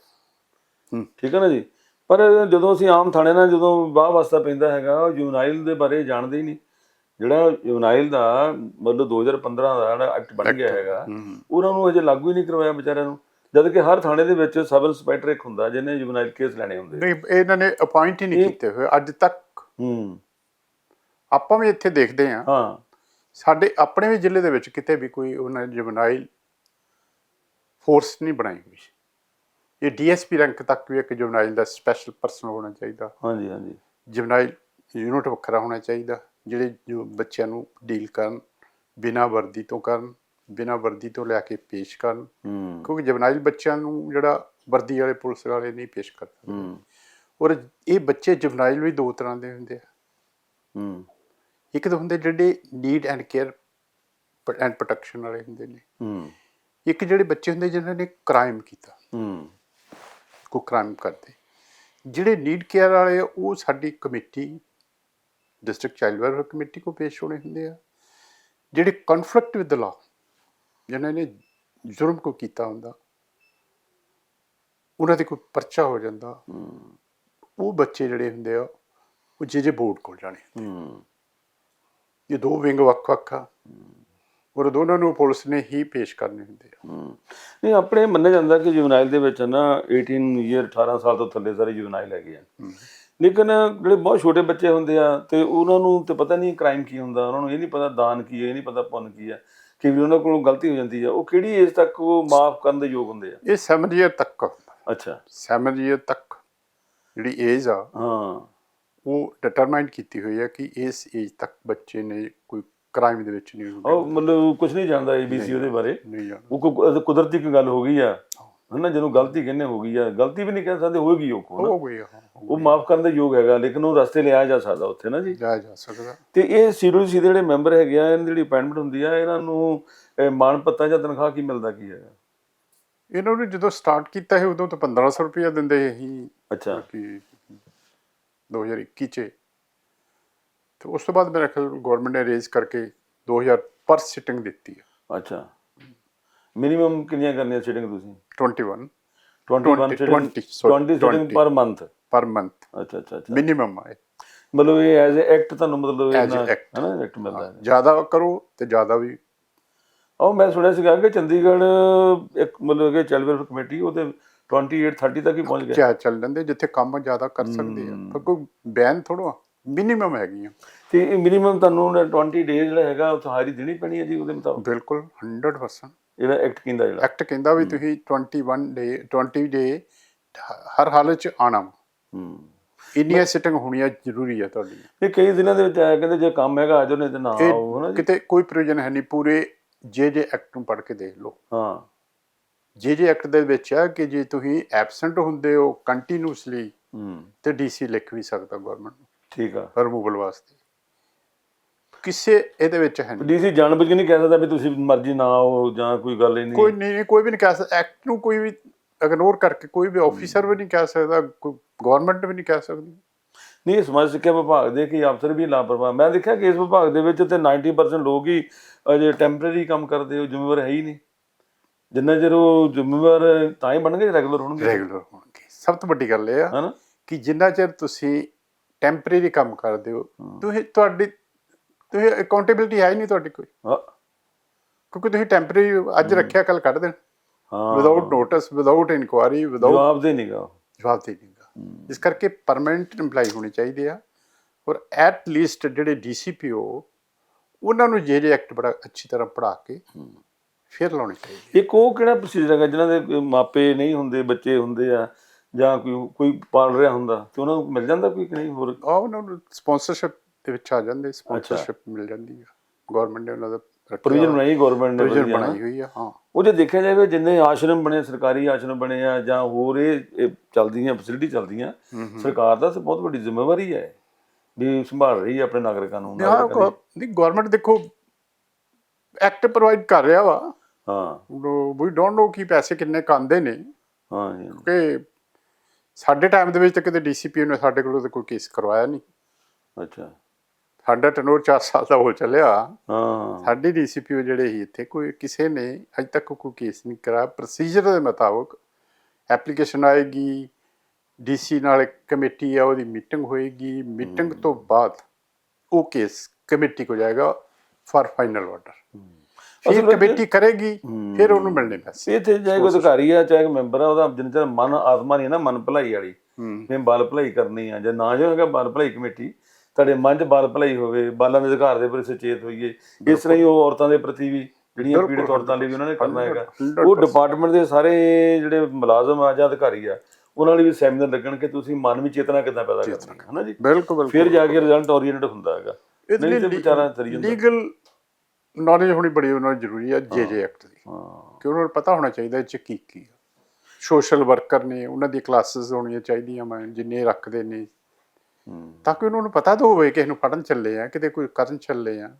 ਹੂੰ। ਠੀਕ ਹੈ ਨਾ ਜੀ? ਪਰ ਜਦੋਂ ਅਸੀਂ ਆਮ ਥਾਣੇ ਨਾਲ ਜਦੋਂ ਬਾਹ ਵਾਸਤਾ ਪੈਂਦਾ ਹੈਗਾ ਉਹ ਜੁਵਨਾਈਲ ਦੇ ਬਾਰੇ ਜਾਣਦੇ ਹੀ ਨਹੀਂ। ਜਿਹੜਾ ਜੁਵਨਾਈਲ ਦਾ ਮਤਲਬ 2015 ਦਾ ਜਿਹੜਾ ਐਕਟ ਬਣ ਗਿਆ ਹੈਗਾ ਉਹਨਾਂ ਨੂੰ ਅਜੇ ਲਾਗੂ ਹੀ ਨਹੀਂ ਕਰਵਾਇਆ ਵਿਚਾਰਿਆਂ ਨੂੰ। ਜਦ ਕਿ ਹਰ ਥਾਣੇ ਦੇ ਵਿੱਚ ਸਬ ਇੰਸਪੈਕਟਰ ਇੱਕ ਹੁੰਦਾ ਜਿਹਨੇ ਜੁਵਨਾਈਲ ਕੇਸ ਲੈਣੇ ਹੁੰਦੇ ਨਹੀਂ ਇਹਨਾਂ ਨੇ ਅਪਾਇੰਟ ਹੀ ਨਹੀਂ ਕੀਤੇ ਹੋਏ ਅੱਜ ਤੱਕ। ਹੂੰ। ਆਪਾਂ ਵੀ ਇੱਥੇ ਦੇਖਦੇ ਹਾਂ। ਹਾਂ। ਸਾਡੇ ਆਪਣੇ ਵੀ ਜ਼ਿਲ੍ਹੇ ਦੇ ਵਿੱਚ ਕਿਤੇ ਵੀ ਕੋਈ ਉਹਨਾਂ ਨੇ ਜੁਵਨਾਈਲ ਫੋਰਸ ਨਹੀਂ ਬਣਾਈ ਹੋਈ। ਇਹ ਡੀਐਸਪੀ ਰੈਂਕ ਤੱਕ ਵੀ ਇੱਕ ਜੁਵਨਾਈਲ ਦਾ ਸਪੈਸ਼ਲ ਪਰਸਨ ਹੋਣਾ ਚਾਹੀਦਾ। ਹਾਂਜੀ ਹਾਂਜੀ। ਜੁਵਨਾਈਲ ਯੂਨਿਟ ਵੱਖਰਾ ਹੋਣਾ ਚਾਹੀਦਾ ਜਿਹੜੇ ਜੋ ਬੱਚਿਆਂ ਨੂੰ ਡੀਲ ਕਰਨ ਬਿਨਾਂ ਵਰਦੀ ਤੋਂ ਕਰਨ। ਬਿਨਾਂ ਵਰਦੀ ਤੋਂ ਲੈ ਕੇ ਪੇਸ਼ ਕਰਨ। ਕਿਉਂਕਿ ਜੁਵਨਾਈਲ ਬੱਚਿਆਂ ਨੂੰ ਜਿਹੜਾ ਵਰਦੀ ਵਾਲੇ ਪੁਲਿਸ ਵਾਲੇ ਨਹੀਂ ਪੇਸ਼ ਕਰ ਸਕਦੇ। ਹੂੰ। ਔਰ ਇਹ ਬੱਚੇ ਜੁਵਨਾਈਲ ਵੀ ਦੋ ਤਰ੍ਹਾਂ ਦੇ ਹੁੰਦੇ ਆ। ਹੂੰ। ਇੱਕ ਤਾਂ ਹੁੰਦੇ ਜਿਹੜੇ need and care and protection ਵਾਲੇ ਹੁੰਦੇ ਨੇ। ਹੂੰ। ਇੱਕ ਜਿਹੜੇ ਬੱਚੇ ਹੁੰਦੇ ਜਿਨ੍ਹਾਂ ਨੇ ਕ੍ਰਾਈਮ ਕੀਤਾ। ਹੂੰ। ਕੋਈ ਕ੍ਰਾਈਮ ਕਰਦੇ। ਜਿਹੜੇ ਨੀਡ ਕੇਅਰ ਵਾਲੇ ਉਹ ਸਾਡੀ committee district child welfare committee ਕੋ ਪੇਸ਼ ਹੋਣੇ ਹੁੰਦੇ ਆ। ਜਿਹੜੇ ਕਨਫਲਿਕਟ ਵਿਦ ਲਾ ਜਿਨ੍ਹਾਂ ਨੇ ਜੁਰਮ ਕੋ ਕੀਤਾ ਹੁੰਦਾ ਉਹਨਾਂ ਤੇ ਕੋਈ ਪਰਚਾ ਹੋ ਜਾਂਦਾ ਉਹ ਬੱਚੇ ਜਿਹੜੇ ਹੁੰਦੇ ਆ ਉਹ ਜੇ ਬੋਰਡ ਕੋਲ ਜਾਣੇ ਹੂੰ। ਇਹ ਦੋ ਵਿੰਗ ਵੱਖ-ਵੱਖ ਆ ਔਰ ਦੋਨਾਂ ਨੂੰ ਪੁਲਿਸ ਨੇ ਹੀ ਪੇਸ਼ ਕਰਨੇ ਹੁੰਦੇ ਆ। ਨਹੀਂ ਆਪਣੇ ਮੰਨਿਆ ਜਾਂਦਾ ਕਿ ਜੁਵਨਾਈਲ ਦੇ ਵਿੱਚ ਨਾ 18 ਇਅਰ 18 ਸਾਲ ਤੋਂ ਥੱਲੇ ਸਾਰੇ ਜੁਵਨਾਈਲ ਹੈਗੇ ਆ। ਲੇਕਿਨ ਜਿਹੜੇ ਬਹੁਤ ਛੋਟੇ ਬੱਚੇ ਹੁੰਦੇ ਆ ਤੇ ਉਹਨਾਂ ਨੂੰ ਤੇ ਪਤਾ ਨਹੀਂ ਕ੍ਰਾਈਮ ਕੀ ਹੁੰਦਾ ਉਹਨਾਂ ਨੂੰ ਇਹ ਨਹੀਂ ਪਤਾ ਦਾਨ ਕੀ ਹੈ ਇਹ ਨਹੀਂ ਪਤਾ ਪੁੰਨ ਕੀ ਹੈ। ਕਿ ਵੀ ਉਹਨਾਂ ਕੋਲੋਂ ਗਲਤੀ ਹੋ ਜਾਂਦੀ ਆ ਉਹ ਕਿਹੜੀ ਏਜ ਤੱਕ ਉਹ ਮਾਫ ਕਰਨ ਦੇ ਯੋਗ ਹੁੰਦੇ ਆ? ਇਹ 7 ਈਅਰ ਤੱਕ। ਅੱਛਾ। 7 ਈਅਰ ਤੱਕ ਜਿਹੜੀ ਏਜ ਆ ਹਾਂ। ਉਹ ਡਿਟਰਮਾਈਨ ਕੀਤੀ ਹੋਈ ਹੈ ਕਿ ਇਸ ਏਜ ਤੱਕ ਬੱਚੇ ਨੇ ਕੋਈ ਕ੍ਰਾਈਮ ਦੇ ਵਿੱਚ ਨਹੀਂ ਉਹ ਮਤਲਬ ਕੁਝ ਨਹੀਂ ਜਾਣਦਾ ਏਬੀਸੀ ਉਹਦੇ ਬਾਰੇ। ਨਹੀਂ ਉਹ ਕੁਦਰਤੀ ਕੋਈ ਗੱਲ ਹੋ ਗਈ ਆ। ਹਨਾ ਜਦੋਂ ਗਲਤੀ ਕਹਿੰਨੇ ਹੋ ਗਈ ਆ ਗਲਤੀ ਵੀ ਨਹੀਂ ਕਹਿ ਸਕਦੇ ਹੋਏਗੀ ਉਹ ਕੋ ਨਾ ਹੋ ਗਈ ਹੋ ਉਹ ਮਾਫ ਕਰਨ ਦੇ ਯੋਗ ਹੈਗਾ ਲੇਕਿਨ ਉਹ ਰਸਤੇ ਲਿਆ ਜਾ ਸਕਦਾ ਉੱਥੇ ਨਾ ਜੀ। ਜਾ ਜਾ ਸਕਦਾ। ਤੇ ਇਹ ਸੀਰੀਅਸ ਦੇ ਜਿਹੜੇ ਮੈਂਬਰ ਹੈਗੇ ਆ ਇਹਨਾਂ ਦੀ ਜਿਹੜੀ ਅਪਾਇੰਟਮੈਂਟ ਹੁੰਦੀ ਆ ਇਹਨਾਂ ਨੂੰ ਅਹ, ਮਾਣ ਪੱਤਾ ਜਾਂ ਤਨਖਾਹ ਕੀ ਮਿਲਦਾ ਕੀ ਹੈਗਾ? ਇਹਨਾਂ ਨੂੰ ਜਦੋਂ ਸਟਾਰਟ ਕੀਤਾ ਹੈ ਉਦੋਂ ਤਾਂ 1500 ਰੁਪਏ ਦਿੰਦੇ ਸੀ ਅੱਛਾ। ਕਿ 2021 ਚ। ਤੇ ਉਸ ਤੋਂ ਬਾਅਦ ਮੇਰੇ ਖਿਆਲ ਗਵਰਨਮੈਂਟ ਨੇ ਰੇਜ਼ ਕਰਕੇ 2000 ਪਰ ਸਿਟਿੰਗ ਦਿੱਤੀ ਹੈ ਅੱਛਾ। ਮਿਨੀਮਮ ਕਿੰਨੀਆਂ ਕਰਨੀਆਂ ਸਿਟਿੰਗ ਤੁਸੀਂ? 21 21 20, sitting 20, sorry, 20 sitting 20 per month per month ਅੱਛਾ ਅੱਛਾ ਅੱਛਾ। ਮਿਨੀਮਮ ਹੈ ਮਤਲਬ ਇਹ ਐਜ਼ ਅ ਐਕਟ ਤੁਹਾਨੂੰ ਮਤਲਬ a act. ਹੈ ਨਾ ਐਕਟ ਮਿਲਦਾ ਹੈ ਜ਼ਿਆਦਾ ਕਰੋ ਤੇ ਜ਼ਿਆਦਾ ਵੀ ਉਹ ਮੈਂ ਸੁਣਿਆ ਸੀਗਾ ਕਿ ਚੰਡੀਗੜ੍ਹ ਇੱਕ ਮਤਲਬ ਕਿ ਚਾਈਲਡ ਵੈਲਫੇਅਰ ਕਮੇਟੀ ਉਹਦੇ 28 30 ਤੱਕ ਹੀ ਪਹੁੰਚ ਗਿਆ ਚਾਹ ਚੱਲ ਜਾਂਦੇ ਜਿੱਥੇ ਕੰਮ ਜ਼ਿਆਦਾ ਕਰ ਸਕਦੇ ਆ। ਪਰ ਕੋਈ ਬੈਨ ਥੋੜਾ ਮਿਨੀਮਮ ਹੈਗੀਆਂ। ਤੇ ਇਹ ਮਿਨੀਮਮ ਤੁਹਾਨੂੰ 20 ਡੇਜ਼ ਜਿਹੜਾ ਹੈਗਾ ਉਹ ਹਾਜ਼ਰੀ ਦੇਣੀ ਪੈਣੀ ਹੈ ਜੀ ਉਹਦੇ ਮੁਤਾਬਕ? ਬਿਲਕੁਲ 100% ਇਹਦਾ ਐਕਟ ਕਹਿੰਦਾ ਜਿਹੜਾ। ਐਕਟ ਕਹਿੰਦਾ ਵੀ ਤੁਸੀਂ 21 ਡੇ 20 ਡੇ ਹਰ ਹਾਲਤ ਚ ਆਣਾ। ਹੂੰ। ਇੰਨੀਆਂ ਸਿਟਿੰਗ ਹੋਣੀਆਂ ਜ਼ਰੂਰੀ ਹੈ ਤੁਹਾਡੀ। ਇਹ ਕਈ ਦਿਨਾਂ ਦੇ ਵਿੱਚ ਆਇਆ ਕਹਿੰਦੇ ਜੇ ਕੰਮ ਹੈਗਾ ਆਜੋ ਨਹੀਂ ਤੇ ਨਾ ਆਓ ਹਨਾ ਕਿਤੇ ਕੋਈ ਪ੍ਰੋਵੀਜ਼ਨ ਹੈ ਨਹੀਂ ਪੂਰੇ ਜੇ ਜੇ ਐਕਟ ਨੂੰ ਪੜ੍ਹ ਕੇ ਦੇਖ ਲਓ। ਹਾਂ। ਜੇ ਜੇ ਐਕਟ ਦੇ ਵਿੱਚ ਹੈ ਕਿ ਜੇ ਤੁਸੀਂ ਐਬਸੈਂਟ ਹੁੰਦੇ ਹੋ ਕੰਟੀਨਿਊਸਲੀ ਹੂੰ। ਤੇ ਡੀਸੀ ਲਿਖ ਵੀ ਸਕਦਾ ਗਵਰਨਮੈਂਟ ਠੀਕ ਆ। ਨੂੰ ਰਿਮੂਵਲ ਵਾਸਤੇ। ਕਿਸੇ ਇਹਦੇ ਵਿੱਚ ਹੈ ਨਹੀਂ। ਡੀਸੀ ਜਾਣਬੁੱਝ ਕੇ ਨਹੀਂ ਕਹਿ ਸਕਦਾ ਵੀ ਤੁਸੀਂ ਮਰਜ਼ੀ ਨਾ ਆਓ ਜਾਂ ਕੋਈ ਗੱਲ ਹੀ ਕੋਈ ਨਹੀਂ ਨਹੀਂ ਨਹੀਂ, ਕੋਈ ਵੀ ਨਹੀਂ ਕਹਿ ਸਕਦਾ। ਐਕਟ ਨੂੰ ਕੋਈ ਵੀ ਇਗਨੋਰ ਕਰਕੇ ਕੋਈ ਵੀ ਆਫੀਸਰ ਵੀ ਨਹੀਂ ਕਹਿ ਸਕਦਾ ਕੋਈ ਗਵਰਨਮੈਂਟ ਵੀ ਨਹੀਂ ਕਹਿ ਸਕਦੀ। ਨਹੀਂ ਇਹ ਸਮਾਜ ਸਿੱਖਿਆ ਵਿਭਾਗ ਦੇ ਕੀ ਅਫਸਰ ਵੀ ਲਾਪਰਵਾਹ। ਮੈਂ ਦੇਖਿਆ ਕਿ ਇਸ ਵਿਭਾਗ ਦੇ ਵਿੱਚ ਤੇ 90% ਲੋਕ ਹੀ ਅਜੇ ਟੈਂਪਰੇਰੀ ਕੰਮ ਕਰਦੇ ਹੋ ਜ਼ਿੰਮੇਵਾਰ ਹੈ ਹੀ ਨਹੀਂ। ਜਿੰਨਾ ਚਿਰ ਉਹ ਜ਼ਿੰਮੇਵਾਰ ਤਾਂ ਹੀ ਬਣਨਗੇ ਰੈਗੂਲਰ ਹੋਣਗੇ। ਰੈਗੂਲਰ ਹੋਣਗੇ। ਸਭ ਤੋਂ ਵੱਡੀ ਗੱਲ ਇਹ ਆ ਕਿ ਜਿੰਨਾ ਚਿਰ ਤੁਸੀਂ ਟੈਂਪਰੇਰੀ ਕੰਮ ਕਰਦੇ ਹੋ। ਤੁਸੀਂ ਤੁਹਾਡੀ ਤੁਸੀਂ ਅਕਾਊਂਟੇਬਿਲਟੀ ਹੈ ਹੀ ਨਹੀਂ ਤੁਹਾਡੀ ਕੋਈ। ਹਾਂ। ਕਿਉਂਕਿ ਤੁਸੀਂ ਟੈਂਪਰੇਰੀ ਅੱਜ ਰੱਖਿਆ ਕੱਲ ਕੱਢ ਦੇਣ। ਹਾਂ। Without notice without inquiry without ਜਵਾਬ ਦੇ ਨਹੀਂਗਾ ਜਵਾਬ ਦੇ ਦੇਗਾ ਇਸ ਕਰਕੇ ਪਰਮਨੈਂਟ EMPLOYE ਹੋਣੇ ਚਾਹੀਦੇ ਆ। ਔਰ ਐਟ ਲੀਸਟ ਜਿਹੜੇ ਡੀਸੀਪੀਓ ਉਹਨਾਂ ਨੂੰ ਜੇ ਜੇ ਐਕਟ ਬੜਾ ਅੱਛੀ ਤਰ੍ਹਾਂ ਪੜ੍ਹਾ ਕੇ ਫਿਰ ਲਾਉਣੇ ਚਾਹੀਦੇ ਇੱਕ ਉਹ ਕਿਹੜਾ ਪ੍ਰੋਸੀਜਰ ਹੈਗਾ ਜਿਨ੍ਹਾਂ ਦੇ ਮਾਪੇ ਨਹੀਂ ਹੁੰਦੇ ਬੱਚੇ ਹੁੰਦੇ ਆ ਜਾਂ ਕੋਈ ਕੋਈ ਪਾਲ ਰਿਹਾ ਹੁੰਦਾ ਤੇ ਉਹਨਾਂ ਨੂੰ ਮਿਲ ਜਾਂਦਾ ਕੋਈ ਕਿ ਨਹੀਂ ਹੋਰ? ਆ ਉਹਨਾਂ ਨੂੰ ਸਪਾਂਸਰਸ਼ਿਪ ਦੇ ਵਿੱਚ ਆ ਜਾਂਦੇ ਸਪਾਂਸਰਸ਼ਿਪ ਮਿਲ ਜਾਂਦੀ ਆ। ਗਵਰਨਮੈਂਟ ਨੇ ਉਹਨਾਂ ਦਾ ਪ੍ਰੋਵੀਜ਼ਨ ਬਣਾਈ ਗਵਰਨਮੈਂਟ ਨੇ ਪ੍ਰੋਵੀਜ਼ਨ। ਬਣਾਈ ਹੋਈ ਆ ਹਾਂ। ਉਹ ਜੇ ਦੇਖਿਆ ਜਾਵੇ ਜਿੰਨੇ ਆਸ਼ਰਮ ਬਣੇ ਸਰਕਾਰੀ ਆਸ਼ਰਮ ਬਣੇ ਆ ਜਾਂ ਹੋਰ ਇਹ ਚੱਲਦੀਆਂ ਫੈਸਿਲਿਟੀ ਚੱਲਦੀਆਂ ਸਰਕਾਰ ਦਾ ਤਾਂ ਬਹੁਤ ਵੱਡੀ ਜ਼ਿੰਮੇਵਾਰੀ ਹੈ ਵੀ ਸੰਭਾਲ ਰਹੀ ਹੈ ਆਪਣੇ ਨਾਗਰਿਕਾਂ ਨੂੰ ਹਾਂ। ਨਹੀਂ ਗਵਰਨਮੈਂਟ ਦੇਖੋ ਐਕਟ ਪ੍ਰੋਵਾਈਡ ਕਰ ਰਿਹਾ ਵਾ। ਹਾਂ। ਵੀ ਡੋਨਟ ਨੋ ਕੀ ਪੈਸੇ ਕਿੰਨੇ ਕਾਂਦੇ ਨੇ। ਹਾਂ ਜੀ। ਕਿ ਸਾਡੇ ਟਾਈਮ ਦੇ ਵਿੱਚ ਤਾਂ ਕਿਤੇ ਡੀਸੀਪੀ ਨੇ ਸਾਡੇ ਕੋਲੋਂ ਤਾਂ ਕੋਈ ਕੇਸ ਕਰਵਾਇਆ ਨਹੀਂ। ਅੱਛਾ। ਸਾਡਾ ਟਨੋਰ 4 ਸਾਲ ਦਾ ਹੋ ਚੱਲਿਆ। ਹਾਂ। ਸਾਡੀ ਡੀਸੀਪੀਓ ਜਿਹੜੇ ਸੀ ਇੱਥੇ ਕੋਈ ਕਿਸੇ ਨੇ ਅਜੇ ਤੱਕ ਕੋਈ ਕੇਸ ਨਹੀਂ ਕਰਾਇਆ। ਪ੍ਰੋਸੀਜਰ ਦੇ ਮੁਤਾਬਕ ਐਪਲੀਕੇਸ਼ਨ ਆਏਗੀ ਡੀਸੀ ਨਾਲ ਇੱਕ ਕਮੇਟੀ ਆ ਉਹਦੀ ਮੀਟਿੰਗ ਹੋਏਗੀ। ਮੀਟਿੰਗ ਤੋਂ ਬਾਅਦ ਉਹ ਕੇਸ ਕਮੇਟੀ ਕੋ ਜਾਏਗਾ ਫਾਰ ਫਾਈਨਲ ਆਰਡਰ ਫਿਰ ਕਮੇਟੀ ਕਰੇਗੀ ਫਿਰ ਉਹਨੂੰ ਮਿਲਣੇ ਪੈਸੇ। ਇੱਥੇ ਚਾਹੇ ਕੋਈ ਅਧਿਕਾਰੀ ਆ ਚਾਹੇ ਮੈਂਬਰ ਆ ਉਹਦਾ ਜਿੰਨਾ ਚਿਰ ਮਨ ਆਤਮਾ ਨਹੀਂ ਨਾ ਮਨ ਭਲਾਈ ਵਾਲੀ। ਹੂੰ। ਮੈਂ ਬਾਲ ਭਲਾਈ ਕਰਨੀ ਆ। ਜੇ ਨਾ ਜੋ ਹੈਗਾ ਬਾਲ ਭਲਾਈ ਕਮੇਟੀ ਤੁਹਾਡੇ ਮਨ 'ਚ ਬਾਲ ਭਲਾਈ ਹੋਵੇ ਬਾਲਾਂ ਦੇ ਅਧਿਕਾਰ ਦੇ ਪ੍ਰਤੀ ਸੁਚੇਤ ਹੋਈਏ। ਇਸ ਤਰ੍ਹਾਂ ਹੀ ਉਹ ਔਰਤਾਂ ਦੇ ਪ੍ਰਤੀ ਵੀ ਜਿਹੜੀਆਂ ਪੀੜਤ ਔਰਤਾਂ ਲਈ ਵੀ ਉਹਨਾਂ ਨੇ ਕਰਨਾ ਹੈਗਾ। ਉਹ ਡਿਪਾਰਟਮੈਂਟ ਦੇ ਸਾਰੇ ਜਿਹੜੇ ਮੁਲਾਜ਼ਮ ਆ ਜਾਂ ਅਧਿਕਾਰੀ ਆ ਉਹਨਾਂ ਲਈ ਵੀ ਸੈਮੀਨਾਰ ਲੱਗਣ ਕਿ ਤੁਸੀਂ ਮਨ ਵਿੱਚ ਚੇਤਨਾ ਕਿੱਦਾਂ ਪੈਦਾ ਕਰਨੀ ਹੈ ਹਨਾ ਜੀ? ਬਿਲਕੁਲ ਬਿਲਕੁਲ। ਫਿਰ ਜਾ ਕੇ ਰਿਜ਼ਲਟ ਓਰੀਐਂਟਡ ਹੁੰਦਾ ਹੈਗਾ। ਇਹਦੇ ਨਹੀਂ ਤੇ ਲਈ ਵਿਚਾਰਾ ਤਰੀ ਜਾਂਦਾ ਲੀਗਲ ਨੌਲੇਜ ਹੋਣੀ ਬੜੀ ਉਹਨਾਂ ਨੂੰ ਜ਼ਰੂਰੀ ਹੈ। ਜੇ ਜੇ ਐਕਟ ਦੀ। ਕਿ ਉਹਨਾਂ ਨੂੰ ਪਤਾ ਹੋਣਾ ਚਾਹੀਦਾ ਇਹ ਚ ਕੀ ਕੀ ਸੋਸ਼ਲ ਵਰਕਰ ਨੇ ਉਹਨਾਂ ਦੀ ਕਲਾਸਿਸ ਹੋਣੀਆਂ ਚਾਹੀਦੀਆਂ ਮੈਂ ਜਿੰਨੇ ਰੱਖਦੇ ਨੇ। ਤਾਂ ਕਿ ਉਹਨਾਂ ਨੂੰ ਪਤਾ ਤਾਂ ਹੋਵੇ ਕਿ ਇਹਨੂੰ ਪੜਨ ਚੱਲੇ ਆ ਕਿਤੇ ਕੋਈ ਕਰਨ ਚੱਲੇ ਆ।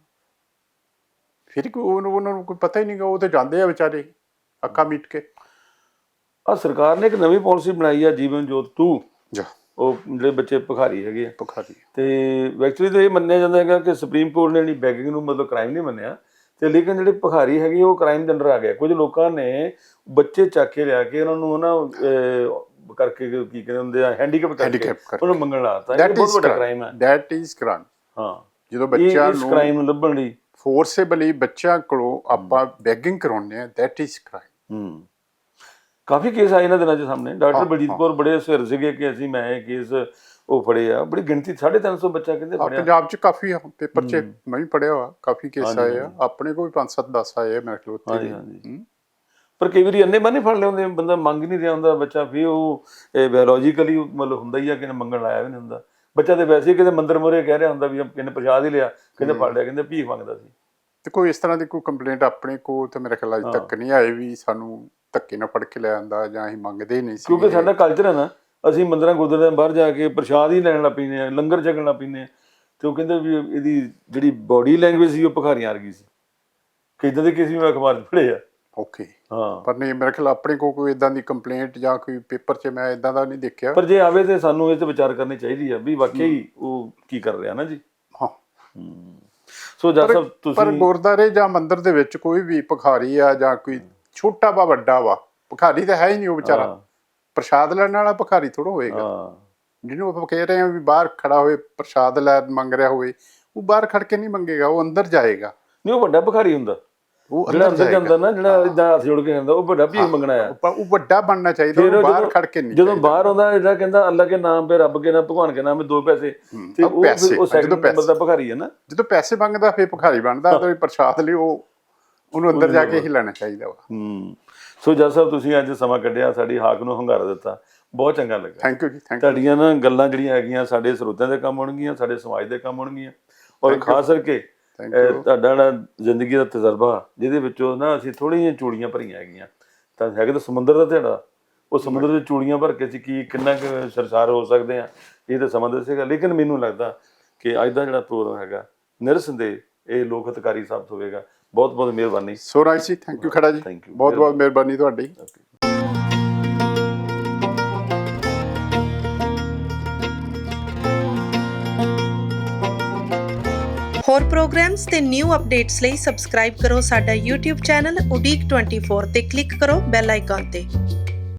ਫਿਰ ਕੋਈ ਉਹਨੂੰ ਉਹਨਾਂ ਨੂੰ ਕੋਈ ਪਤਾ ਹੀ ਨਹੀਂਗਾ ਉਹ ਤੇ ਜਾਂਦੇ ਆ ਵਿਚਾਰੇ ਅੱਖਾਂ ਮੀਟ ਕੇ। ਆ ਸਰਕਾਰ ਨੇ ਇੱਕ ਨਵੀਂ ਪਾਲਿਸੀ ਬਣਾਈ ਆ ਜੀਵਨ ਜੋਤ 2 ਜਾ। ਉਹ ਜਿਹੜੇ ਬੱਚੇ ਭਿਖਾਰੀ ਹੈਗੇ ਆ। ਭੁਖਾਰੀ। ਤੇ ਐਕਚੁਅਲੀ ਤਾਂ ਇਹ ਮੰਨਿਆ ਜਾਂਦਾ ਹੈਗਾ ਕਿ ਸੁਪਰੀਮ ਕੋਰਟ ਨੇ ਜਿਹੜੀ ਬੈਗਿੰਗ ਨੂੰ ਮਤਲਬ ਕ੍ਰਾਈਮ ਨਹੀਂ ਮੰਨਿਆ। ਤੇ ਲੇਕਿਨ ਜਿਹੜੇ ਭਿਖਾਰੀ ਹੈਗੇ ਉਹ ਕ੍ਰਾਈਮ ਦੇ ਅੰਡਰ ਆ ਗਿਆ ਕੁਝ ਲੋਕਾਂ ਨੇ ਬੱਚੇ ਚੱਕ ਕੇ ਲਿਆ ਕੇ ਉਹਨਾਂ ਨੂੰ ਨਾ ਅਹ, ਕਰਕੇ ਕੀ ਕਹਿੰਦੇ ਹੁੰਦੇ ਆ ਹੈਂਡੀਕੈਪ ਕਰਕੇ Handicap ਕਰਕੇ। ਉਹਨੂੰ ਮੰਗਣ ਲਾਤਾ ਇਹ ਬਹੁਤ ਵੱਡਾ ਕ੍ਰਾਈਮ ਹੈ। ਦੈਟ ਇਜ਼ ਕ੍ਰਾਈਮ ਹਾਂ। ਜਦੋਂ ਇਹ ਬੱਚਿਆਂ ਇਸ ਨੂੰ ਕ੍ਰਾਈਮ ਨੂੰ ਲੱਭਣ ਲਈ। ਫੋਰਸੇਬਲੀ ਬੱਚਿਆਂ ਕੋਲੋਂ ਆਪਾਂ ਬੈਗਿੰਗ ਕਰਾਉਂਦੇ ਆ ਦੈਟ ਇਜ਼ ਕ੍ਰਾਈਮ ਹੂੰ। ਕਾਫੀ ਕੇਸ ਆਏ ਇਹਨਾਂ ਦਿਨਾਂ ਚ ਸਾਹਮਣੇ। ਡਾਕਟਰ ਹਾਂ, ਬਲਜੀਤ ਹਾਂ। ਕੌਰ ਬੜੇ ਸਿਰ ਸੀਗੇ ਕਿ ਅਸੀਂ ਮੈਂ ਇਹ ਕੇਸ ਉਹ ਫੜੇ ਆ। ਬੜੀ ਗਿਣਤੀ 350 ਬੱਚਾ ਕਹਿੰਦੇ ਆ ਫੜਿਆ। ਪੰਜਾਬ ਚ ਕਾਫੀ ਆ ਪੇਪਰ ਚ ਮੈਂ ਵੀ ਪੜਿਆ ਵਾ ਕਾਫੀ ਕੇਸ ਹਾਂਜੀ, ਆਏ ਆ। ਆਪਣੇ ਕੋਲ ਵੀ 5 7 10 ਆਏ ਆ ਮੇਰੇ ਕੋਲ ਉੱਥੇ ਹਾਂਜੀ ਵੀ। ਹਾਂਜੀ। ਪਰ ਕਈ ਵਾਰੀ ਅੰਨੇ ਬੰਨੇ ਫੜ ਲਿਆਉਂਦੇ ਬੰਦਾ ਮੰਗ ਨਹੀਂ ਰਿਹਾ ਹੁੰਦਾ ਬੱਚਾ ਵੀ ਉਹ ਬਾਇਓਲੋਜੀਕਲੀ ਮਤਲਬ ਹੁੰਦਾ ਹੀ ਆ ਕਿ ਮੰਗਣ ਲਾਇਆ ਵੀ ਨਹੀਂ ਹੁੰਦਾ। ਬੱਚਾ ਤੇ ਵੈਸੇ ਕਿਤੇ ਮੰਦਰ ਮੋਰੇ ਕਹਿ ਰਿਹਾ ਹੁੰਦਾ ਵੀ ਕਿੰਨੇ ਪ੍ਰਸ਼ਾਦ ਹੀ ਲਿਆ ਕਹਿੰਦੇ ਫੜ ਲਿਆ ਕਹਿੰਦੇ ਭੀਖ ਮੰਗਦਾ ਸੀ। ਤੇ ਕੋਈ ਇਸ ਤਰ੍ਹਾਂ ਦੀ ਕੋਈ ਕੰਪਲੇਂਟ ਆਪਣੇ ਕੋਲ ਤੇ ਮੇਰੇ ਖਿਆਲ ਅਜੇ ਤੱਕ ਨਹੀਂ ਆਈ ਵੀ ਸਾਨੂੰ ਧੱਕੇ ਨਾਲ ਫੜ ਕੇ ਲੈ ਆਂਦਾ ਜਾਂ ਅਸੀਂ ਮੰਗਦੇ ਹੀ ਨਹੀਂ ਸੀ। ਕਿਉਂਕਿ ਸਾਡਾ ਕਲਚਰ ਹੈ ਨਾ ਅਸੀਂ ਮੰਦਰਾਂ ਗੁਰਦੁਆਰਿਆਂ ਬਾਹਰ ਜਾ ਕੇ ਪ੍ਰਸ਼ਾਦ ਹੀ ਲੈਣ ਲੱਗ ਪੀਨੇ ਆ ਲੰਗਰ ਛਕਣ ਲੱਗ ਪੀਨੇ ਆ ਤੇ ਉਹ ਕਹਿੰਦੇ ਵੀ ਇਹਦੀ ਜਿਹੜੀ ਬਾਡੀ ਲੈਂਗੁਏਜ ਸੀ ਉਹ ਭਿਖਾਰੀਆਂ ਵਰਗੀ ਸੀ। ਕਿਦਾਂ ਦੇ ਕਿਸੇ ਮੈਂ ਅਖਬਾਰ 'ਚ ਪੜ੍ਹੇ ਆ ਓਕੇ ਹਾਂ। ਪਰ ਨਹੀਂ ਮੇਰੇ ਖਿਆਲ ਆਪਣੇ ਕੋਲ ਕੋਈ ਇਦਾਂ ਦੀ ਕੰਪਲੇਂਟ ਜਾਂ ਕੋਈ ਪੇਪਰ 'ਚ ਮੈਂ ਇਦਾਂ ਦਾ ਨਹੀਂ ਦੇਖਿਆ। ਪਰ ਜੇ ਆਵੇ ਤੇ ਸਾਨੂੰ ਇਹ ਤੇ ਵਿਚਾਰ ਕਰਨੀ ਚਾਹੀਦੀ ਆ ਵੀ ਵਾਕਈ ਉਹ ਕੀ ਕਰ ਰਿਹਾ ਨਾ ਜੀ। ਹਾਂ। ਸੋ ਜੱਜ ਸਾਹਿਬ ਪਰ ਤੁਸੀਂ ਗੁਰਦਾਰੇ ਜਾਂ ਮੰਦਿਰ ਦੇ ਵਿੱਚ ਕੋਈ ਵੀ ਭਿਖਾਰੀ ਆ ਜਾਂ ਕੋਈ ਛੋਟਾ ਵਾ ਵੱਡਾ ਵਾ ਭਿਖਾਰੀ ਤਾਂ ਹੈ ਹੀ ਨਹੀਂ ਉਹ ਵਿਚਾਰਾ। ਪ੍ਰਸ਼ਾਦ ਲੈਣ ਵਾਲਾ ਭਿਖਾਰੀ ਥੋੜਾ ਹੋਏਗਾ। ਹਾਂ। ਜਿਹਨੂੰ ਆਪਾਂ ਕਹਿ ਰਹੇ ਹਾਂ ਵੀ ਬਾਹਰ ਖੜਾ ਹੋਏ ਪ੍ਰਸ਼ਾਦ ਲੈ ਮੰਗ ਰਿਹਾ ਹੋਵੇ ਉਹ ਬਾਹਰ ਖੜ ਕੇ ਨਹੀਂ ਮੰਗੇਗਾ ਉਹ ਅੰਦਰ ਜਾਏਗਾ। ਨਹੀਂ ਉਹ ਵੱਡਾ ਭਿਖਾਰੀ ਹੁੰਦਾ। ਉਹ ਜਿਹੜਾ ਅੰਦਰ ਜਾਂਦਾ ਨਾ ਜਿਹੜਾ ਇਦਾਂ ਹੱਥ ਜੋੜ ਕੇ ਜਾਂਦਾ ਉਹ ਵੱਡਾ ਭੀਖ ਮੰਗਣਾ ਆ ਉਹ- ਵੱਡਾ ਬਣਨਾ ਚਾਹੀਦਾ ਉਹ ਬਾਹਰ ਖੜ ਕੇ ਨਹੀਂ ਜਦੋਂ ਬਾਹਰ ਆਉਂਦਾ ਜਿਹੜਾ ਕਹਿੰਦਾ ਅੱਲਾ ਕੇ ਨਾਮ ਤੇ ਰੱਬ ਕੇ ਨਾਮ ਭਗਵਾਨ ਕੇ ਨਾਮ ਦੋ ਪੈਸੇ ਤੇ ਉਹ ਉਹ ਸੈਕਿੰਡ। ਨੰਬਰ ਦਾ ਭਿਖਾਰੀ ਹੈ ਨਾ। ਜਦੋਂ ਪੈਸੇ ਮੰਗਦਾ ਫੇਰ ਭਿਖਾਰੀ ਬਣਦਾ ਤੇ ਪ੍ਰਸ਼ਾਦ ਲਈ ਉਹ ਉਹਨੂੰ ਅੰਦਰ ਜਾ ਕੇ ਹੀ ਲੈਣਾ ਚਾਹੀਦਾ ਵਾ। ਹੂੰ। ਸੋ ਜੱਜ ਸਾਹਿਬ ਤੁਸੀਂ ਅੱਜ ਸਮਾਂ ਕੱਢਿਆ ਸਾਡੀ ਹਾਕ ਨੂੰ ਹੰਗਾਰਾ ਦਿੱਤਾ। ਬਹੁਤ ਚੰਗਾ ਲੱਗਾ। ਥੈਂਕ ਯੂ ਜੀ ਥੈਂਕ ਯੂ ਤੁਹਾਡੀਆਂ ਨਾ ਗੱਲਾਂ ਜਿਹੜੀਆਂ ਹੈਗੀਆਂ ਸਾਡੇ ਸਰੋਤਿਆਂ ਦੇ ਕੰਮ ਆਉਣਗੀਆਂ ਸਾਡੇ ਸਮਾਜ ਦੇ ਕੰਮ ਆਉਣਗੀਆਂ ਔਰ ਖਾਸ ਕਰਕੇ Thank ਅਹ, ਤੁਹਾਡਾ ਜਿਹੜਾ ਜ਼ਿੰਦਗੀ ਦਾ ਤਜਰਬਾ ਜਿਹਦੇ ਵਿੱਚੋਂ ਨਾ ਅਸੀਂ ਥੋੜ੍ਹੀਆਂ ਜਿਹੀਆਂ ਚੂੜੀਆਂ ਭਰੀਆਂ ਹੈਗੀਆਂ। ਤਾਂ ਹੈਗੇ ਤਾਂ ਸਮੁੰਦਰ ਦਾ ਤੁਹਾਡਾ ਉਹ ਸਮੁੰਦਰ ਦੇ ਚੂੜੀਆਂ ਭਰ ਕੇ ਅਸੀਂ ਕੀ ਕਿੰਨਾ ਕੁ ਸਰਸਾਰ ਹੋ ਸਕਦੇ ਆ ਇਹ ਤਾਂ ਸਮਾਂ ਦੱਸੇਗਾ ਲੇਕਿਨ ਮੈਨੂੰ ਲੱਗਦਾ ਕਿ ਅੱਜ ਦਾ ਜਿਹੜਾ ਪ੍ਰੋਗਰਾਮ ਹੈਗਾ ਨਿਰਸੰਦੇਹ ਇਹ ਲੋਕ ਹਿਤਕਾਰੀ ਸਾਬਤ ਹੋਵੇਗਾ। ਬਹੁਤ ਬਹੁਤ ਮਿਹਰਬਾਨੀ। ਸੋ ਰਾਈਟ ਜੀ ਥੈਂਕ ਯੂ ਖੜਾ ਜੀ Thank you. ਬਹੁਤ ਬਹੁਤ ਮਿਹਰਬਾਨੀ ਤੁਹਾਡੀ। ਹੋਰ ਪ੍ਰੋਗਰਾਮਸ ਤੇ ਨਿਊ ਅਪਡੇਟਸ ਲਈ ਸਬਸਕ੍ਰਾਈਬ ਕਰੋ ਸਾਡਾ YouTube ਚੈਨਲ ਉਡੀਕ 24 ਤੇ ਕਲਿੱਕ ਕਰੋ ਬੈਲ ਆਈਕਨ ਤੇ।